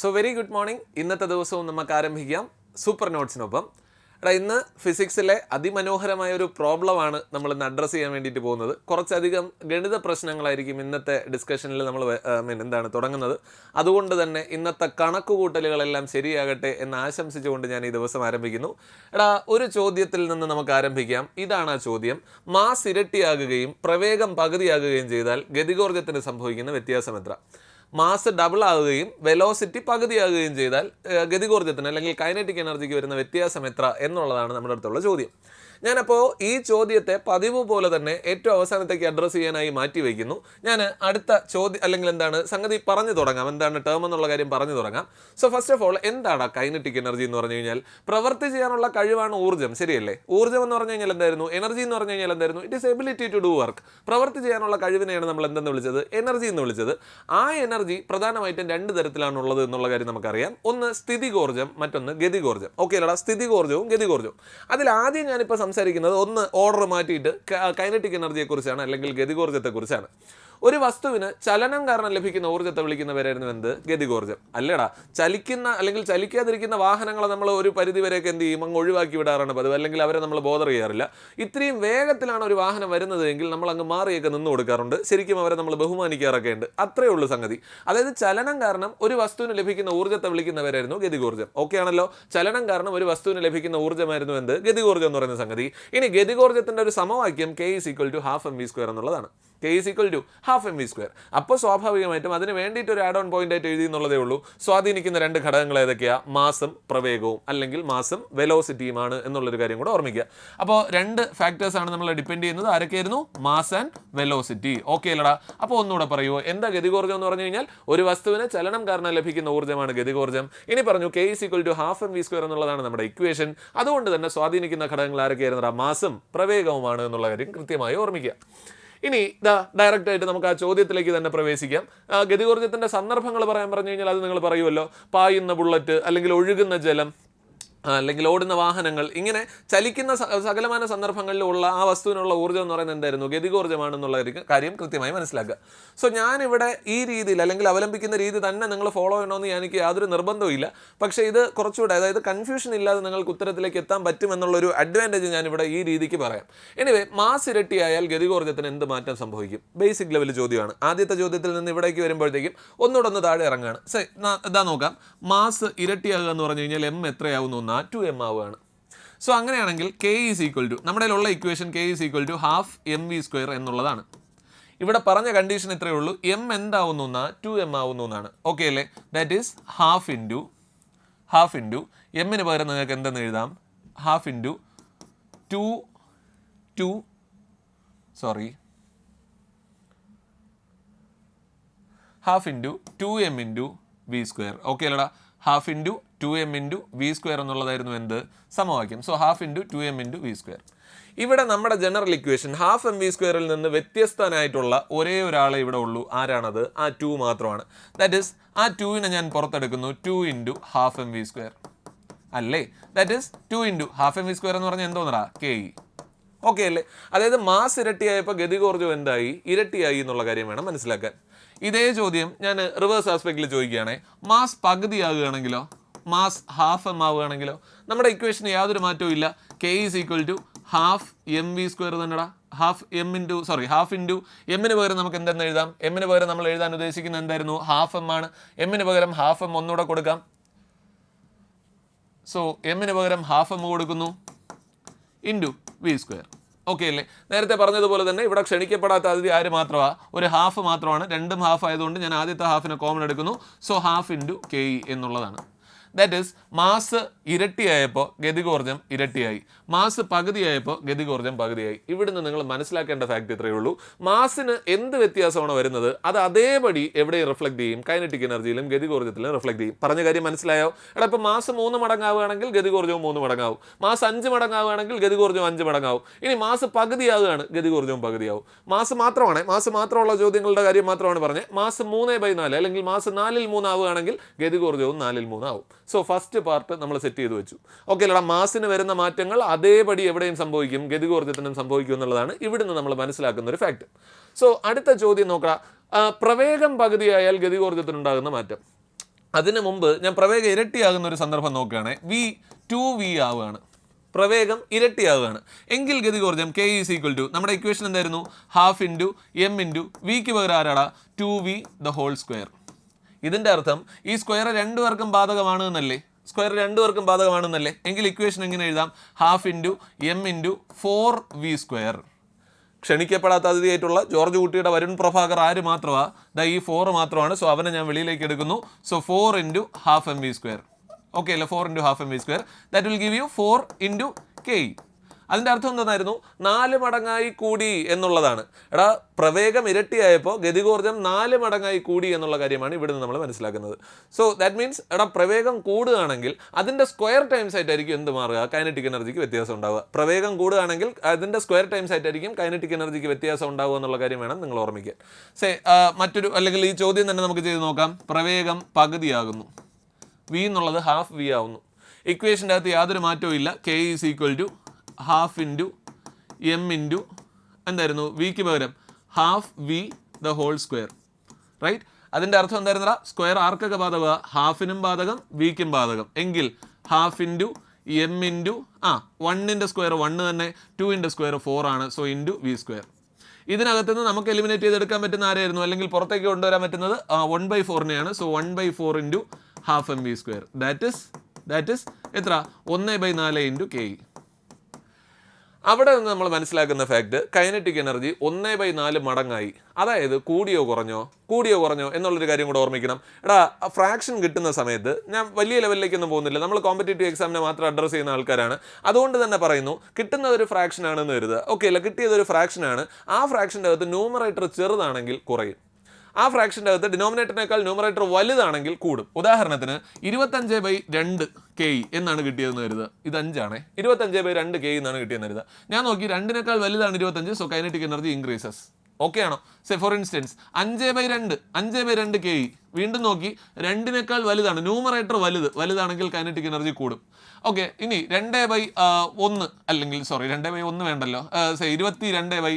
So very good morning ഇന്നത്തെ ദിവസവും നമുക്ക് ആരംഭിക്കാം സൂപ്പർ നോട്ട്സിനൊപ്പം എടാ ഇന്ന് ഫിസിക്സിലെ അതിമനോഹരമായ ഒരു പ്രോബ്ലമാണ് നമ്മൾ ഇന്ന് അഡ്രസ്സ് ചെയ്യാൻ വേണ്ടിയിട്ട് പോകുന്നത്. കുറച്ചധികം ഗണിത പ്രശ്നങ്ങളായിരിക്കും ഇന്നത്തെ ഡിസ്കഷനിൽ നമ്മൾ എന്താണ് തുടങ്ങുന്നത്. അതുകൊണ്ട് തന്നെ ഇന്നത്തെ കണക്കുകൂട്ടലുകളെല്ലാം ശരിയാകട്ടെ എന്ന് ആശംസിച്ചുകൊണ്ട് ഞാൻ ഈ ദിവസം ആരംഭിക്കുന്നു. എടാ ഒരു ചോദ്യത്തിൽ നിന്ന് നമുക്ക് ആരംഭിക്കാം. ഇതാണ് ആ ചോദ്യം. മാസ് ഇരട്ടിയാകുകയും പ്രവേഗം പകുതിയാകുകയും ചെയ്താൽ ഗതികോർജത്തിന് സംഭവിക്കുന്ന വ്യത്യാസം എത്ര മാസ് ഡബിൾ ആകുകയും വെലോസിറ്റി പകുതിയാകുകയും ചെയ്താൽ ഗതികോർജത്തിന് അല്ലെങ്കിൽ കൈനറ്റിക് എനർജിക്ക് വരുന്ന വ്യത്യാസം എത്ര എന്നുള്ളതാണ് നമ്മുടെ അടുത്തുള്ള ചോദ്യം. ഞാനപ്പോൾ ഈ ചോദ്യത്തെ പതിവ് പോലെ തന്നെ ഏറ്റവും അവസാനത്തേക്ക് അഡ്രസ്സ് ചെയ്യാനായി മാറ്റി വയ്ക്കുന്നു ഞാൻ അടുത്ത ചോദ്യം അല്ലെങ്കിൽ എന്താണ് സംഗതി പറഞ്ഞു തുടങ്ങാം. എന്താണ് ടേം എന്നുള്ള കാര്യം പറഞ്ഞു തുടങ്ങാം. സോ ഫസ്റ്റ് ഓഫ് ഓൾ എന്താണ് കൈനറ്റിക് എനർജി എന്ന് പറഞ്ഞു കഴിഞ്ഞാൽ? പ്രവൃത്തി ചെയ്യാനുള്ള കഴിവാണ് ഊർജം. ശരിയല്ലേ? ഊർജം എന്ന് പറഞ്ഞു കഴിഞ്ഞാൽ എന്തായിരുന്നു? എനർജി എന്ന് പറഞ്ഞു കഴിഞ്ഞാൽ എന്തായിരുന്നു? It is ability to do work പ്രവൃത്തി ചെയ്യാനുള്ള കഴിവിനെയാണ് നമ്മൾ എന്തെന്ന് വിളിച്ചത്? എനർജി എന്ന് വിളിച്ചത്. ആ എനർജി പ്രധാനമായിട്ടും രണ്ട് തരത്തിലാണുള്ളത് എന്നുള്ള കാര്യം നമുക്കറിയാം. ഒന്ന് സ്ഥിതികോർജം മറ്റൊന്ന് ഗതികോർജം. ഓക്കെ അല്ലടാ സ്ഥിതികോർജവും ഗതികോർജവും. അതിൽ ആദ്യം ഞാനിപ്പോൾ സംസാരിക്കുന്നത്. ഒന്ന് ഓർഡർ മാറ്റിയിട്ട് കൈനറ്റിക് എനർജിയെക്കുറിച്ചാണ് അല്ലെങ്കിൽ ഗതികോർജത്തെക്കുറിച്ചാണ്. ഒരു വസ്തുവിന് ചലനം കാരണം ലഭിക്കുന്ന ഊർജത്തെ വിളിക്കുന്ന പേരായിരുന്നു എന്ത്? ഗതികോർജം. അല്ലടാ ചലിക്കുന്ന അല്ലെങ്കിൽ ചലിക്കാതിരിക്കുന്ന വാഹനങ്ങളെ നമ്മൾ ഒരു പരിധി വരെയൊക്കെ എന്ത് ചെയ്യും? അങ്ങ് ഒഴിവാക്കി വിടാറാണ് പതിവ്. അല്ലെങ്കിൽ അവരെ നമ്മൾ ബോധർ ചെയ്യാറില്ല. ഇത്രയും വേഗത്തിലാണ് ഒരു വാഹനം വരുന്നതെങ്കിൽ നമ്മൾ അങ്ങ് മാറിയൊക്കെ നിന്ന് കൊടുക്കാറുണ്ട്. ശരിക്കും അവരെ നമ്മൾ ബഹുമാനിക്കാറൊക്കെ ഉണ്ട്. അത്രയേ ഉള്ളൂ സംഗതി. അതായത് ചലനം കാരണം ഒരു വസ്തുവിന് ലഭിക്കുന്ന ഊർജത്തെ വിളിക്കുന്ന വിളിക്കുന്നവരായിരുന്നു ഗതികോർജം. ഓക്കെ ആണല്ലോ? ചലനം കാരണം ഒരു വസ്തുവിന് ലഭിക്കുന്ന ഊർജമായിരുന്നു എന്ത്? ഗതികോർജം എന്ന് പറയുന്ന സംഗതി. ഇനി ഗതികോർജത്തിന്റെ ഒരു സമവാക്യം K is equal to half M V square എന്നുള്ളതാണ്. K is equal to half M V square അപ്പോൾ സ്വാഭാവികമായിട്ടും അതിന് വേണ്ടിയിട്ട് ഒരു ആഡ് ഓൺ പോയിന്റ് ആയിട്ട് എഴുതി എന്നുള്ളതേ ഉള്ളൂ. സ്വാധീനിക്കുന്ന രണ്ട് ഘടകങ്ങൾ ഏതൊക്കെയാണ് മാസം പ്രവേഗവും അല്ലെങ്കിൽ മാസം വെലോസിറ്റിയുമാണ് എന്നുള്ളൊരു കാര്യം കൂടെ ഓർമ്മിക്കുക. അപ്പോൾ രണ്ട് ഫാക്ടേഴ്സ് ആണ് നമ്മൾ ഡിപ്പെൻഡ് ചെയ്യുന്നത്. ആരൊക്കെയായിരുന്നു? മാസ് ആൻഡ് വെലോസിറ്റി ഓക്കെ അല്ലടാ. അപ്പോൾ ഒന്നുകൂടെ പറയുമോ എന്താ ഗതികോർജം എന്ന് പറഞ്ഞു കഴിഞ്ഞാൽ ഒരു വസ്തുവിന് ചലനം കാരണം ലഭിക്കുന്ന ഊർജമാണ് ഗതികോർജം. ഇനി പറഞ്ഞു K is equal to half M V square എന്നുള്ളതാണ് നമ്മുടെ ഇക്വേഷൻ അതുകൊണ്ട് തന്നെ സ്വാധീനിക്കുന്ന ഘടകങ്ങൾ ആരൊക്കെയായിരുന്നു മാസം പ്രവേഗവുമാണ് എന്നുള്ള കാര്യം കൃത്യമായി ഓർമ്മിക്കുക. ഇനി ഇതാ ഡയറക്റ്റ് ആയിട്ട് നമുക്ക് ആ ചോദ്യത്തിലേക്ക് തന്നെ പ്രവേശിക്കാം. ഗതികോർജത്തിന്റെ സന്ദർഭങ്ങൾ പറയാൻ പറഞ്ഞു കഴിഞ്ഞാൽ അത് നിങ്ങൾ പറയുമല്ലോ. പായുന്ന ബുള്ളറ്റ് അല്ലെങ്കിൽ ഒഴുകുന്ന ജലം അല്ലെങ്കിൽ ഓടുന്ന വാഹനങ്ങൾ ഇങ്ങനെ ചലിക്കുന്ന സകലമാന സന്ദർഭങ്ങളിലുള്ള ആ വസ്തുവിനുള്ള ഊർജം എന്ന് പറയുന്നത് എന്തായിരുന്നു? ഗതികോർജമാണെന്നുള്ള കാര്യം കൃത്യമായി മനസ്സിലാക്കുക. സോ ഞാനിവിടെ ഈ രീതിയിൽ അല്ലെങ്കിൽ അവലംബിക്കുന്ന രീതി തന്നെ നിങ്ങൾ ഫോളോ ചെയ്യണമെന്ന് എനിക്ക് യാതൊരു നിർബന്ധവും ഇല്ല. പക്ഷേ ഇത് കുറച്ചുകൂടെ അതായത് കൺഫ്യൂഷൻ ഇല്ലാതെ നിങ്ങൾക്ക് ഉത്തരത്തിലേക്ക് എത്താൻ പറ്റുമെന്നുള്ളൊരു അഡ്വാന്റേജ് ഞാനിവിടെ ഈ രീതിക്ക് പറയാം. എനിവേ മാസ് ഇരട്ടിയായാൽ ഗതികോർജത്തിന് എന്ത് മാറ്റം സംഭവിക്കും? ബേസിക് ലെവൽ ചോദ്യമാണ്. ആദ്യത്തെ ചോദ്യത്തിൽ നിന്ന് ഇവിടേക്ക് വരുമ്പോഴത്തേക്കും ഒന്നുകൂടെ ഒന്ന് താഴെ ഇറങ്ങുകയാണ്. സേ ഇതാ നോക്കാം. മാസ് ഇരട്ടിയാകുക എന്ന് പറഞ്ഞു കഴിഞ്ഞാൽ എം എത്രയാവുന്നു? എന്നാ ടു എം ആവുകയാണ്. സോ അങ്ങനെയാണെങ്കിൽ കെ ഈസ് ഈക്വൽ ടു നമ്മുടെ ഉള്ള equation K is equal to half M V square എന്നുള്ളതാണ്. ഇവിടെ പറഞ്ഞ കണ്ടീഷൻ ഇത്രയേ ഉള്ളൂ. എം എന്താവുന്നു എന്നാൽ ടു എം ആവുന്നു എന്നാണ്. ഓക്കെ അല്ലേ? That is half into half into എമ്മിന് പകരം നിങ്ങൾക്ക് എന്തെന്ന് എഴുതാം? Half into two two sorry half into two M into V square okay അല്ലടാ? Half into two M into V square എന്നുള്ളതായിരുന്നു എന്ത്? സമവാക്യം. So half into two M into V square ഇവിടെ നമ്മുടെ general equation half M V സ്ക്വയറിൽ നിന്ന് വ്യത്യസ്തനായിട്ടുള്ള ഒരേ ഒരാളെ ഇവിടെ ഉള്ളൂ. ആരാണത്? ആ ടു മാത്രമാണ്. ദാറ്റ് ഈസ് ആ ടുവിനെ ഞാൻ പുറത്തെടുക്കുന്നു. Two into half M V square അല്ലേ? That is two into half M V square എന്ന് പറഞ്ഞാൽ എന്തോന്നടാ? കെ ഇ ഓക്കെ അല്ലേ? അതായത് മാസ് ഇരട്ടിയായപ്പോൾ ഗതികോർജം എന്തായി? ഇരട്ടിയായി എന്നുള്ള കാര്യം വേണം മനസ്സിലാക്കാൻ. ഇതേ ചോദ്യം ഞാൻ റിവേഴ്സ് ആസ്പെക്റ്റിൽ ചോദിക്കുകയാണെങ്കിൽ മാസ് പകുതിയാകുകയാണെങ്കിലോ? മാസ് ഹാഫ് എം ആവുകയാണെങ്കിലോ നമ്മുടെ ഇക്വേഷന് യാതൊരു മാറ്റവും ഇല്ല. K is equal to half M V square തന്നെടാ. Half M into sorry half into എമ്മിന് പകരം നമുക്ക് എന്തെന്ന് എഴുതാം? എമ്മിന് പകരം നമ്മൾ എഴുതാൻ ഉദ്ദേശിക്കുന്നത് എന്തായിരുന്നു? ഹാഫ് എം ആണ്. എമ്മിന് പകരം ഹാഫ് എം ഒന്നുകൂടെ കൊടുക്കാം. സോ എമ്മിന് പകരം ഹാഫ് എം കൊടുക്കുന്നു. ഇന്റു വി സ്ക്വയർ ഓക്കെ അല്ലേ? നേരത്തെ പറഞ്ഞതുപോലെ തന്നെ ഇവിടെ ക്ഷണിക്കപ്പെടാത്ത അതിഥി ആര് മാത്രമാണ് ഒരു ഹാഫ് മാത്രമാണ്. രണ്ടും ഹാഫ് ആയതുകൊണ്ട് ഞാൻ ആദ്യത്തെ ഹാഫിനെ കോമൺ എടുക്കുന്നു. സോ ഹാഫ് ഇന്റു കെ എന്നുള്ളതാണ്. ദാറ്റ് ഈസ് മാസ് ഇരട്ടിയായപ്പോൾ ഗതികോർജം ഇരട്ടിയായി. മാസ് പകുതിയായപ്പോൾ ഗതികോർജം പകുതിയായി. ഇവിടുന്ന് നിങ്ങൾ മനസ്സിലാക്കേണ്ട ഫാക്ട് ഇത്രയേ ഉള്ളൂ. മാസിന് എന്ത് വ്യത്യാസമാണ് വരുന്നത്? അത് അതേപടി എവിടെയും റിഫ്ലക്ട് ചെയ്യും. കൈനറ്റിക് എനർജിയിലും ഗതികോർജത്തിലും റിഫ്ലക്ട് ചെയ്യും. പറഞ്ഞ കാര്യം മനസ്സിലായോ? എടാ ഇപ്പോൾ മാസ് മൂന്ന് മടങ്ങാവുകയാണെങ്കിൽ ഗതികോർജവും മൂന്ന് മടങ്ങാവും. മാസ് അഞ്ച് മടങ്ങാവുകയാണെങ്കിൽ ഗതികോർജവും അഞ്ച് മടങ്ങാവും. ഇനി മാസ് പകുതിയാവുകയാണ് ഗതികോർജവും പകുതിയാവും. മാസ് മാത്രമാണ്. മാസ് മാത്രമുള്ള ചോദ്യങ്ങളുടെ കാര്യം മാത്രമാണ് പറഞ്ഞത് മാസ് മൂന്ന് ബൈ നാല് അല്ലെങ്കിൽ മാസ് നാലിൽ മൂന്നാവുകയാണെങ്കിൽ ഗതികോർജവും നാലിൽ മൂന്നാവും. സോ ഫസ്റ്റ് പാർട്ട് നമ്മൾ സെറ്റ് ചെയ്ത് വെച്ചു. ഓക്കെ അല്ലടാ മാസിന് വരുന്ന മാറ്റങ്ങൾ അതേപടി എവിടെയും സംഭവിക്കും ഗതികോർജത്തിനും സംഭവിക്കും എന്നുള്ളതാണ് ഇവിടുന്ന് നമ്മൾ മനസ്സിലാക്കുന്ന ഒരു ഫാക്ട് സോ അടുത്ത ചോദ്യം നോക്കാം ആ, പ്രവേഗം പകുതിയായാൽ ഗതികോർജത്തിനുണ്ടാകുന്ന മാറ്റം. അതിന് മുമ്പ് ഞാൻ പ്രവേഗം ഇരട്ടിയാകുന്ന ഒരു സന്ദർഭം നോക്കുകയാണെങ്കിൽ വി ടു വി ആവുകയാണ്. പ്രവേഗം ഇരട്ടിയാവുകയാണ്. എങ്കിൽ ഗതികോർജം കെ ഈസ് ഈക്വൽ ടു നമ്മുടെ ഇക്വേഷൻ എന്തായിരുന്നു? ഹാഫ് ഇന്റു എം ഇന്റു വിക്ക് പകരം ആരാടാ? Two V the whole square ഇതിന്റെ അർത്ഥം ഈ സ്ക്വയർ രണ്ടു പേർക്കും ബാധകമാണ് എന്നല്ലേ? സ്ക്വയർ രണ്ടു പേർക്കും ബാധകമാണെന്നല്ലേ എങ്കിൽ ഇക്വേഷൻ എങ്ങനെ എഴുതാം? Half into M into four V square ക്ഷണിക്കപ്പെടാത്ത അതിഥിയായിട്ടുള്ള ജോർജ് കുട്ടിയുടെ വരുൺ പ്രഭാകർ ആര് മാത്രമാണ് ദാ ഈ ഫോർ മാത്രമാണ്. സോ അവനെ ഞാൻ വെളിയിലേക്ക് എടുക്കുന്നു. So four into half M V square okay അല്ലേ? Four into half M V square that will give you four into K അതിന്റെ അർത്ഥം എന്തായിരുന്നു നാല് മടങ്ങായി കൂടി എന്നുള്ളതാണ്. എടാ പ്രവേഗം ഇരട്ടിയായപ്പോൾ ഗതികോർജം നാല് മടങ്ങായി കൂടി എന്നുള്ള കാര്യമാണ് ഇവിടെ നിന്ന് നമ്മൾ മനസ്സിലാക്കുന്നത്. സോ ദാറ്റ് മീൻസ് എടാ പ്രവേഗം കൂടുകയാണെങ്കിൽ അതിന്റെ സ്ക്വയർ ടൈംസ് ആയിട്ടായിരിക്കും എന്ത് മാറുക? കൈനറ്റിക് എനർജിക്ക് വ്യത്യാസം ഉണ്ടാവുക. പ്രവേഗം കൂടുകയാണെങ്കിൽ അതിന്റെ സ്ക്വയർ ടൈംസ് ആയിട്ടായിരിക്കും കൈനറ്റിക് എനർജിക്ക് വ്യത്യാസം ഉണ്ടാവുക എന്നുള്ള കാര്യം വേണം നിങ്ങൾ ഓർമ്മിക്കാൻ. സേ മറ്റൊരു അല്ലെങ്കിൽ ഈ ചോദ്യം തന്നെ നമുക്ക് ചെയ്ത് നോക്കാം. പ്രവേഗം പകുതിയാകുന്നു. വി എന്നുള്ളത് ഹാഫ് വി ആവുന്നു. ഇക്വേഷന്റെ അകത്ത് യാതൊരു മാറ്റവും ഇല്ല. K is equal to half into M into എന്തായിരുന്നു? വിക്ക് പകരം half V the whole square right അതിന്റെ അർത്ഥം എന്തായിരുന്നടാ? സ്ക്വയർ ആർക്കൊക്കെ ബാധക ഹാഫിനും ബാധകം വിക്കും ബാധകം. എങ്കിൽ ഹാഫ് ഇന്റു എം ഇന്റു ആ വണ്ണിന്റെ സ്ക്വയർ വണ്ണ് തന്നെ ടുവിന്റെ സ്ക്വയർ ഫോർ ആണ്. സോ ഇന്റു വി സ്ക്വയർ ഇതിനകത്ത് നിന്ന് നമുക്ക് എലിമിനേറ്റ് ചെയ്തെടുക്കാൻ പറ്റുന്ന ആരായിരുന്നു? അല്ലെങ്കിൽ പുറത്തേക്ക് കൊണ്ടുവരാൻ പറ്റുന്നത് one by ഫോറിനെയാണ് so one by four into half M V square that is that is എത്ര ഒന്ന് ബൈ നാല് ഇന്റു കെ ഇ അവിടെ നിന്ന് നമ്മൾ മനസ്സിലാക്കുന്ന ഫാക്റ്റ് കൈനറ്റിക് എനർജി ഒന്നേ ബൈ നാല് മടങ്ങായി. അതായത് കൂടിയോ കുറഞ്ഞോ കൂടിയോ കുറഞ്ഞോ എന്നുള്ളൊരു കാര്യം കൂടെ ഓർമ്മിക്കണം. എടാ ഫ്രാക്ഷൻ കിട്ടുന്ന സമയത്ത് ഞാൻ വലിയ ലെവലിലേക്കൊന്നും പോകുന്നില്ല. നമ്മൾ കോമ്പറ്റേറ്റീവ് എക്സാമിനെ മാത്രം അഡ്രസ്സ് ചെയ്യുന്ന ആൾക്കാരാണ്. അതുകൊണ്ട് തന്നെ പറയുന്നു കിട്ടുന്ന ഒരു ഫ്രാക്ഷൻ ആണെന്ന് കരുതുക. ഓക്കെ അല്ല കിട്ടിയത് ഒരു ഫ്രാക്ഷൻ ആണ്. ആ ഫ്രാക്ഷന്റെ അകത്ത് ന്യൂമറേറ്റർ ചെറുതാണെങ്കിൽ കുറയും. ആ ഫ്രാക്ഷന്റെ അകത്ത് ഡിനോമിനേറ്ററിനേക്കാൾ ന്യൂമറേറ്റർ വലുതാണെങ്കിൽ കൂടും. ഉദാഹരണത്തിന് ഇരുപത്തഞ്ച് ബൈ രണ്ട് കെ എന്നാണ് കിട്ടിയതെന്ന് കരുതുക. ഇത് അഞ്ചാണ്. ഇരുപത്തഞ്ച് ബൈ രണ്ട് കെ എന്നാണ് കിട്ടിയെന്ന് കരുതുക. ഞാൻ നോക്കി രണ്ടിനേക്കാൾ വലുതാണ് ഇരുപത്തഞ്ച് so kinetic energy increases okay ആണോ? സെ ഫോർ ഇൻസ്റ്റൻസ് അഞ്ച് ബൈ രണ്ട് അഞ്ച് ബൈ രണ്ട് കെ വീണ്ടും നോക്കി രണ്ടിനേക്കാൾ വലുതാണ്. ന്യൂമറേറ്റർ വലുത് വലുതാണെങ്കിൽ കൈനറ്റിക് എനർജി കൂടും. ഓക്കെ ഇനി രണ്ട് ബൈ ഒന്ന് അല്ലെങ്കിൽ സോറി രണ്ട് ബൈ ഒന്ന് വേണ്ടല്ലോ. സെ ഇരുപത്തി രണ്ട് ബൈ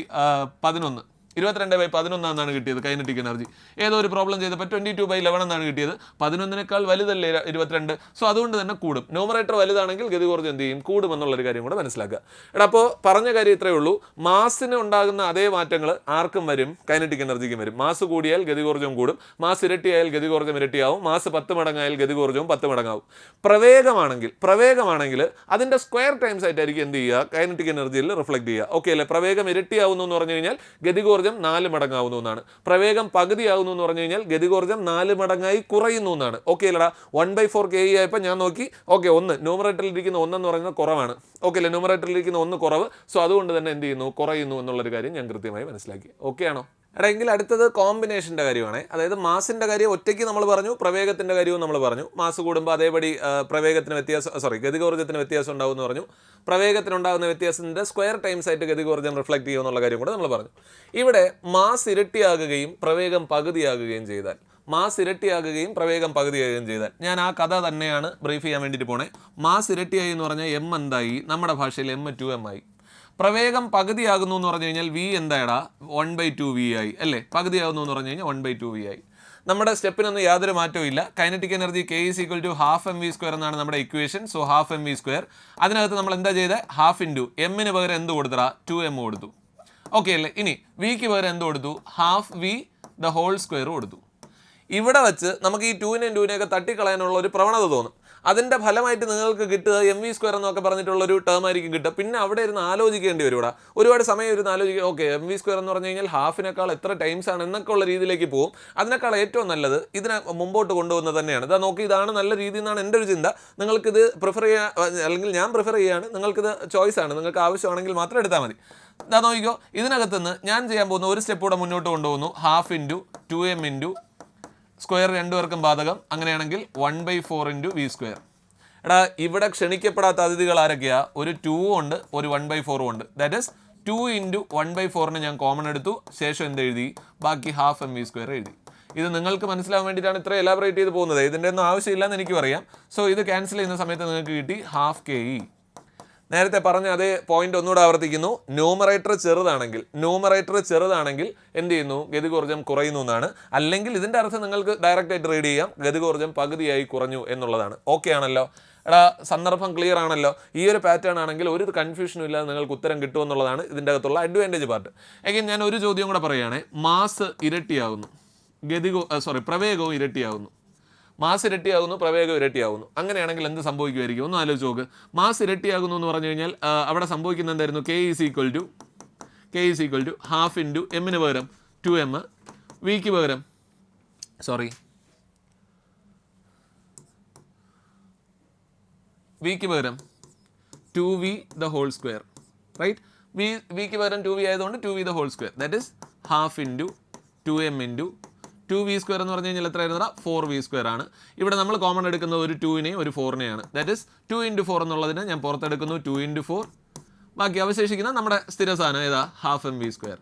പതിനൊന്ന്. ഇരുപത്തിരണ്ട് ബൈ പതിനൊന്നാണ് കിട്ടിയത് കൈനറ്റിക് എനർജി. ഏതോ ഒരു പ്രോബ്ലം ചെയ്തപ്പോൾ ട്വന്റി ടു ബൈ ലെവൻ എന്നാണ് കിട്ടിയത്. പതിനൊന്നിനേക്കാൾ വലുതല്ലേ ഇര- ഇരുപത്തിരണ്ട്? സോ അതുകൊണ്ട് തന്നെ കൂടും. ന്യൂമറേറ്റർ വലുതാണെങ്കിൽ ഗതികോർജം എന്ത് ചെയ്യും? കൂടും എന്നുള്ളൊരു കാര്യം കൂടെ മനസ്സിലാക്കുക. എടാ അപ്പോൾ പറഞ്ഞ കാര്യം ഇത്രയേ ഉള്ളൂ. മാസിന് ഉണ്ടാകുന്ന അതേ മാറ്റങ്ങൾ ആർക്കും വരും? കൈനറ്റിക് എനർജിക്കും വരും. മാസ് കൂടിയാൽ ഗതികോർജം കൂടും. മാസ് ഇരട്ടിയായാൽ ഗതികോർജം ഇരട്ടിയാവും. മാസ് പത്ത് മടങ്ങായാൽ ഗതികോർജവും പത്ത് മടങ്ങാവും. പ്രവേഗമാണെങ്കിൽ പ്രവേഗമാണെങ്കിൽ അതിന്റെ സ്ക്വയർ ടൈംസ് ആയിട്ടായിരിക്കും എന്ത് ചെയ്യുക? കൈനറ്റിക് എനർജിയിൽ റിഫ്ലക്ട് ചെയ്യുക. ഓക്കെ അല്ലേ? പ്രവേഗം ഇരട്ടിയാവുന്നു എന്ന് പറഞ്ഞു കഴിഞ്ഞാൽ ഗതികോർജം നാല് മടങ്ങാവുന്നു എന്നാണ്. പ്രവേഗം പകുതിയാവുന്നു എന്ന് പറഞ്ഞു കഴിഞ്ഞാൽ ഗതികോർജം നാല് മടങ്ങായി കുറയുന്നു എന്നാണ്. ഓക്കെ അല്ലടാ വൺ ബൈ ഫോർ കെ ആയപ്പോൾ ഞാൻ നോക്കി ഓക്കെ ഒന്ന് ന്യൂമറേറ്ററിൽ ഇരിക്കുന്ന ഒന്നെന്ന് പറയുന്നത് കുറവാണ്. ഓക്കെ അല്ലേ ന്യൂമറേറ്ററിൽ ഇരിക്കുന്ന ഒന്ന് കുറവ്. സോ അതുകൊണ്ട് തന്നെ എന്ത് ചെയ്യുന്നു? കുറയുന്നു എന്നുള്ളൊരു കാര്യം ഞാൻ കൃത്യമായി മനസ്സിലാക്കി. ഓക്കെ ആണോ? എടാ അടുത്തത് കോമ്പിനേഷന്റെ കാര്യമാണ്. അതായത് മാസിന്റെ കാര്യം ഒറ്റയ്ക്ക് നമ്മൾ പറഞ്ഞു പ്രവേഗത്തിന്റെ കാര്യവും നമ്മൾ പറഞ്ഞു. മാസ് കൂടുമ്പോൾ അതേപടി പ്രവേഗത്തിന് വ്യത്യാസം സോറി ഗതികോർജത്തിന് വ്യത്യാസം ഉണ്ടാവും എന്ന് പറഞ്ഞു. പ്രവേഗത്തിനുണ്ടാകുന്ന വ്യത്യാസത്തിന്റെ സ്ക്വയർ ടൈംസ് ആയിട്ട് ഗതികോർജം റിഫ്ലക്ട് ചെയ്യുമെന്നുള്ള കാര്യം കൂടെ നമ്മൾ പറഞ്ഞു. ഇവിടെ മാസ് ഇരട്ടിയാകുകയും പ്രവേഗം പകുതിയാകുകയും ചെയ്താൽ മാസ് ഇരട്ടിയാകുകയും പ്രവേഗം പകുതിയാകുകയും ചെയ്താൽ ഞാൻ ആ കഥ തന്നെയാണ് ബ്രീഫ് ചെയ്യാൻ വേണ്ടിയിട്ട് പോണേ. മാസ് ഇരട്ടിയായി എന്ന് പറഞ്ഞാൽ എം എന്തായി? നമ്മുടെ ഭാഷയിൽ എം ടു എം ആയി. പ്രവേഗം പകുതിയാകുന്നു എന്ന് പറഞ്ഞു കഴിഞ്ഞാൽ വി എന്തായടാ? വൺ ബൈ ടു വി ആയി അല്ലേ? പകുതിയാകുന്നു എന്ന് പറഞ്ഞു കഴിഞ്ഞാൽ വൺ ബൈ ടു വി ആയി. നമ്മുടെ സ്റ്റെപ്പിനൊന്നും യാതൊരു മാറ്റവും ഇല്ല. Kinetic energy K is equal to half M V square എന്നാണ് നമ്മുടെ equation so half M V square അതിനകത്ത് നമ്മൾ എന്താ ചെയ്തത് ഹാഫ് ഇന്റു എമ്മിന് പകരം എന്ത് കൊടുത്തടാ? ടു എം കൊടുത്തു. ഓക്കെ അല്ലേ? ഇനി വിക്ക് പകരം എന്ത് കൊടുത്തു? Half V the whole square കൊടുത്തു. ഇവിടെ വെച്ച് നമുക്ക് ഈ ടൂവിനെയും ടൂവിനെയൊക്കെ തട്ടിക്കളയാനുള്ള ഒരു പ്രവണത തോന്നും. അതിന്റെ ഫലമായിട്ട് നിങ്ങൾക്ക് കിട്ടുക. എം വി സ്ക്വയർ എന്നൊക്കെ പറഞ്ഞിട്ടുള്ള ഒരു ടേം ആയിരിക്കും കിട്ടുക. പിന്നെ അവിടെ ഇരുന്ന് ആലോചിക്കേണ്ടി വരും ഇവിടെ. ഒരുപാട് സമയം ഇരുന്ന് ആലോചിക്കുക. ഓക്കെ എം വി സ്ക്വയർ എന്ന് പറഞ്ഞു കഴിഞ്ഞാൽ ഹാഫിനേക്കാൾ എത്ര ടൈംസ് ആണ് എന്നൊക്കെ ഉള്ള രീതിയിലേക്ക് പോകും. അതിനേക്കാൾ ഏറ്റവും നല്ലത് ഇതിനെ മുമ്പോട്ട് കൊണ്ടുപോകുന്നത് തന്നെയാണ്. ഇതാ നോക്കി ഇതാണ് നല്ല രീതി എന്നാണ് എന്റെ ഒരു ചിന്ത. നിങ്ങൾക്കിത് പ്രിഫർ ചെയ്യാൻ അല്ലെങ്കിൽ ഞാൻ പ്രിഫർ ചെയ്യുകയാണ്. നിങ്ങൾക്കിത് ചോയ്സ് ആണ്. നിങ്ങൾക്ക് ആവശ്യമാണെങ്കിൽ മാത്രം എടുത്താൽ മതി. ഇതാ നോക്കിക്കോ ഇതിനകത്തുനിന്ന് ഞാൻ ചെയ്യാൻ പോകുന്ന ഒരു സ്റ്റെപ്പ് കൂടെ മുന്നോട്ട് കൊണ്ടുപോകുന്നു. Half into two M into square രണ്ടുപേർക്കും ബാധകം. അങ്ങനെയാണെങ്കിൽ one by four into V square എടാ ഇവിടെ ക്ഷണിക്കപ്പെടാത്ത അതിഥികൾ ആരൊക്കെയാ? ഒരു ടു ഉണ്ട് ഒരു വൺ ബൈ ഫോറും ഉണ്ട്. That is two into one by ഫോറിന് ഞാൻ കോമൺ എടുത്തു. ശേഷം എന്ത് എഴുതി? ബാക്കി ഹാഫ് എം വി സ്ക്വയർ എഴുതി. ഇത് നിങ്ങൾക്ക് മനസ്സിലാവാൻ വേണ്ടിയിട്ടാണ് ഇത്ര എലാബറേറ്റ് ചെയ്ത് പോകുന്നത്. ഇതിന്റെ ഒന്നും ആവശ്യമില്ലെന്ന് എനിക്കും അറിയാം. സോ ഇത് ക്യാൻസൽ ചെയ്യുന്ന സമയത്ത് നിങ്ങൾക്ക് കിട്ടി ഹാഫ് കെ ഇ നേരത്തെ പറഞ്ഞ അതേ പോയിന്റ് ഒന്നുകൂടെ ആവർത്തിക്കുന്നു. ന്യൂമറേറ്റർ ചെറുതാണെങ്കിൽ ന്യൂമറേറ്റർ ചെറുതാണെങ്കിൽ എന്ത് ചെയ്യുന്നു? ഗതികോർജം കുറയുന്നു എന്നാണ്. അല്ലെങ്കിൽ ഇതിന്റെ അർത്ഥം നിങ്ങൾക്ക് ഡയറക്റ്റ് ആയിട്ട് റീഡ് ചെയ്യാം. ഗതികോർജം പകുതിയായി കുറഞ്ഞു എന്നുള്ളതാണ്. ഓക്കെ ആണല്ലോ? എടാ സന്ദർഭം ക്ലിയർ ആണല്ലോ? ഈ ഒരു പാറ്റേൺ ആണെങ്കിൽ ഒരു കൺഫ്യൂഷനും ഇല്ലാതെ നിങ്ങൾക്ക് ഉത്തരം കിട്ടുമെന്നുള്ളതാണ് ഇതിന്റെ അകത്തുള്ള അഡ്വാന്റേജ് പാർട്ട് എങ്കിൽ ഞാൻ ഒരു ചോദ്യം കൂടെ പറയുകയാണെ. മാസ് ഇരട്ടിയാകുന്നു ഗതികോ സോറി പ്രവേഗവും ഇരട്ടിയാകുന്നു മാസ് ഇരട്ടിയാകുന്നു പ്രവേഗം ഇരട്ടിയാകുന്നു. അങ്ങനെയാണെങ്കിൽ എന്ത് സംഭവിക്കുമായിരിക്കും? ഒന്ന് ആലോചിച്ച് നോക്ക്. മാസ് ഇരട്ടിയാകുന്നു എന്ന് പറഞ്ഞു കഴിഞ്ഞാൽ അവിടെ സംഭവിക്കുന്ന എന്തായിരുന്നു? K is equal to K is equal to half into എമ്മിന് പകരം ടു എം വിക്ക് പകരം സോറി വിക്ക് പകരം two V the whole square right V വിക്ക് പകരം ടു വി ആയതുകൊണ്ട് two V the whole square that is half into two M into two V square എന്ന് പറഞ്ഞു കഴിഞ്ഞാൽ എത്രയായിരുന്നു ഫോർ വി സ്ക്വയർ ആണ്. ഇവിടെ നമ്മൾ കോമൺ എടുക്കുന്നത് ഒരു ടുവിനെയും ഒരു ഫോറിനെയാണ് that is two into four എന്നുള്ളതിന് ഞാൻ പുറത്തെടുക്കുന്നു ടു ഇന്റു ഫോർ ബാക്കി അവശേഷിക്കുന്ന നമ്മുടെ സ്ഥിര സാധനം ഏതാ? ഹാഫ് എം വി സ്ക്വയർ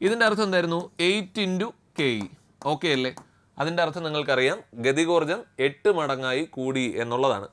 ഇതിന്റെ അർത്ഥം എന്തായിരുന്നു? Eight into K E okay അല്ലേ? അതിന്റെ അർത്ഥം നിങ്ങൾക്കറിയാം. ഗതികോർജം എട്ട് മടങ്ങായി കൂടി എന്നുള്ളതാണ്.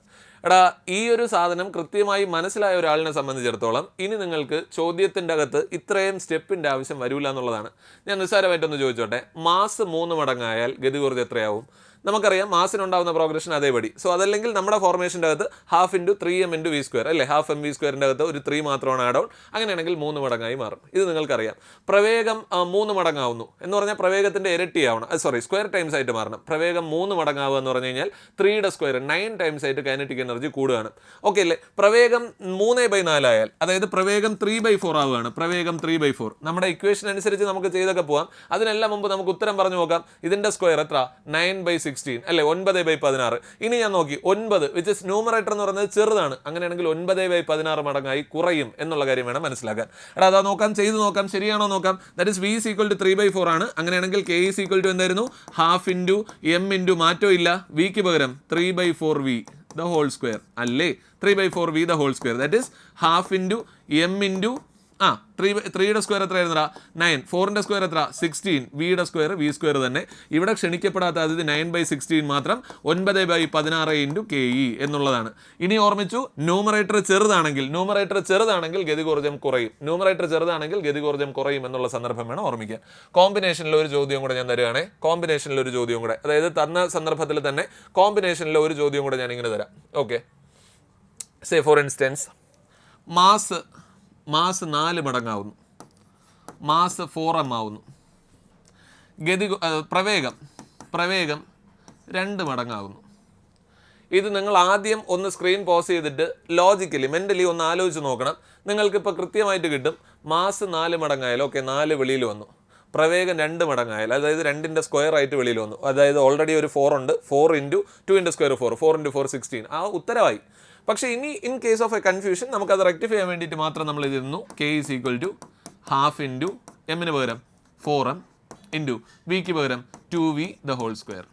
എടാ ഈ ഒരു സാധനം കൃത്യമായി മനസ്സിലായ ഒരാളിനെ സംബന്ധിച്ചിടത്തോളം ഇനി നിങ്ങൾക്ക് ചോദ്യത്തിന്റെ അകത്ത് ഇത്രയും സ്റ്റെപ്പിന്റെ ആവശ്യം വരില്ല എന്നുള്ളതാണ്. ഞാൻ നിസ്സാരമായിട്ടൊന്ന് ചോദിച്ചോട്ടെ? മാസ് മൂന്ന് മടങ്ങായാൽ ഗതികോർജം എത്രയാവും? നമുക്കറിയാം മാസിനുണ്ടാവുന്ന പ്രോഗ്രഷൻ അതേപടി. സോ അതല്ലെങ്കിൽ നമ്മുടെ ഫോർമേഷന്റെ അകത്ത് half into three M into V square അല്ലേ? ഹാഫ് എം വി സ്ക്വയറിന്റെ അകത്ത് ഒരു ത്രീ മാത്രമാണ് ആഡ് ഔട്ട് അങ്ങനെയാണെങ്കിൽ മൂന്ന് മടങ്ങായി മാറും. ഇത് നിങ്ങൾക്കറിയാം. പ്രവേഗം മൂന്ന് മടങ്ങാവുന്നു. എന്ന് പറഞ്ഞാൽ പ്രവേഗത്തിന്റെ ഇരട്ടിയാവണം. സോറി സ്ക്വയർ ടൈംസ് ആയിട്ട് മാറണം. പ്രവേഗം മൂന്ന് മടങ്ങാവുക എന്ന് പറഞ്ഞു കഴിഞ്ഞാൽ ത്രീയുടെ സ്ക്വയർ നയൻ ടൈംസ് ആയിട്ട് കൈനറ്റിക് എനർജി കൂടുകയാണ്. ഓക്കെ അല്ലേ? പ്രവേഗം മൂന്ന് ബൈ നാലായാൽ അതായത് പ്രവേഗം ത്രീ ബൈ ഫോർ ആവുകയാണ്. പ്രവേഗം ത്രീ ബൈ ഫോർ നമ്മുടെ ഇക്വേഷൻ അനുസരിച്ച് നമുക്ക് ചെയ്തൊക്കെ പോകാം അതിനെല്ലാം മുമ്പ് നമുക്ക് ഉത്തരം പറഞ്ഞു നോക്കാം. ഇതിന്റെ സ്ക്വയർ എത്ര? നയൻ ബൈ സിക്സ്റ്റീൻ അല്ലെ? ഒൻപത് ബൈ പതിനാറ്. ഇനി ഞാൻ നോക്കി ഒൻപത് വിച്ച് ഇസ് ന്യൂമറേറ്റർ എന്ന് പറയുന്നത് ചെറുതാണ്. അങ്ങനെയാണെങ്കിൽ ഒൻപത് ബൈ പതിനാറ് മടങ്ങായി കുറയും എന്നുള്ള കാര്യം വേണം മനസ്സിലാക്കാൻ. എടാ അതാ നോക്കാം ചെയ്ത് നോക്കാം ശരിയാണോ നോക്കാം? That is V is equal to three by four ആണ്. അങ്ങനെയാണെങ്കിൽ കെ ഈസ് ഈക്വൽ ടു എന്തായിരുന്നു? ഹാഫ് ഇന്റു എം ഇന്റു മാറ്റോ ഇല്ല. വിക്ക് പകരം three by four V the whole square അല്ലേ? Three by four V the whole square that is half into M into ആ three ത്രീയുടെ സ്ക്വയർ എത്ര ആയിരുന്നടാ നയൻ ഫോറിന്റെ സ്ക്വയർ എത്ര സിക്സ്റ്റീൻ വിയുടെ സ്ക്വയർ വി സ്ക്വയർ തന്നെ. ഇവിടെ ക്ഷണിക്കപ്പെടാത്ത അതിഥി നയൻ ബൈ സിക്സ്റ്റീൻ മാത്രം ഒൻപത് ബൈ പതിനാറ് ഇന്റു കെ ഇ എന്നുള്ളതാണ്. ഇനി ഓർമ്മിച്ചു ന്യൂമറേറ്റർ ചെറുതാണെങ്കിൽ ന്യൂമറേറ്റർ ചെറുതാണെങ്കിൽ ഗതികോർജം കുറയും. ന്യൂമറേറ്റർ ചെറുതാണെങ്കിൽ ഗതികോർജം കുറയും എന്നുള്ള സന്ദർഭം വേണം ഓർമ്മിക്കാൻ. കോമ്പിനേഷനിൽ ഒരു ചോദ്യം കൂടെ ഞാൻ തരുവാണേ. കോമ്പിനേഷനിൽ ഒരു ചോദ്യം കൂടെ. അതായത് തന്ന സന്ദർഭത്തിൽ തന്നെ കോമ്പിനേഷനിൽ ഒരു ചോദ്യം കൂടെ ഞാൻ ഇങ്ങനെ തരാം. Okay say for instance mass mass നാല് മടങ്ങാവുന്നു. മാസ് ഫോർ എം ആവുന്നു ഗതി പ്രവേഗം. പ്രവേഗം രണ്ട് മടങ്ങാവുന്നു. ഇത് നിങ്ങൾ ആദ്യം ഒന്ന് സ്ക്രീൻ പോസ് ചെയ്തിട്ട് ലോജിക്കലി മെന്റലി ഒന്ന് ആലോചിച്ച് നോക്കണം. നിങ്ങൾക്കിപ്പോൾ കൃത്യമായിട്ട് കിട്ടും. മാസ് നാല് മടങ്ങായാലും ഓക്കെ നാല് വെളിയിൽ വന്നു. പ്രവേഗം രണ്ട് മടങ്ങായാലും അതായത് രണ്ടിന്റെ സ്ക്വയർ ആയിട്ട് വെളിയിൽ വന്നു. അതായത് ഓൾറെഡി ഒരു ഫോർ ഉണ്ട്. Four into two into square four four into four sixteen ആ ഉത്തരവായി. പക്ഷേ ഇനി in case of a confusion നമുക്കത് റെക്ടിഫൈ ചെയ്യാൻ വേണ്ടിയിട്ട് മാത്രം നമ്മൾ ഇതിരുന്നു K is equal to half into എമ്മിന് പകരം ഫോർ എം ഇന്റു വിക്ക് പകരം two V the whole square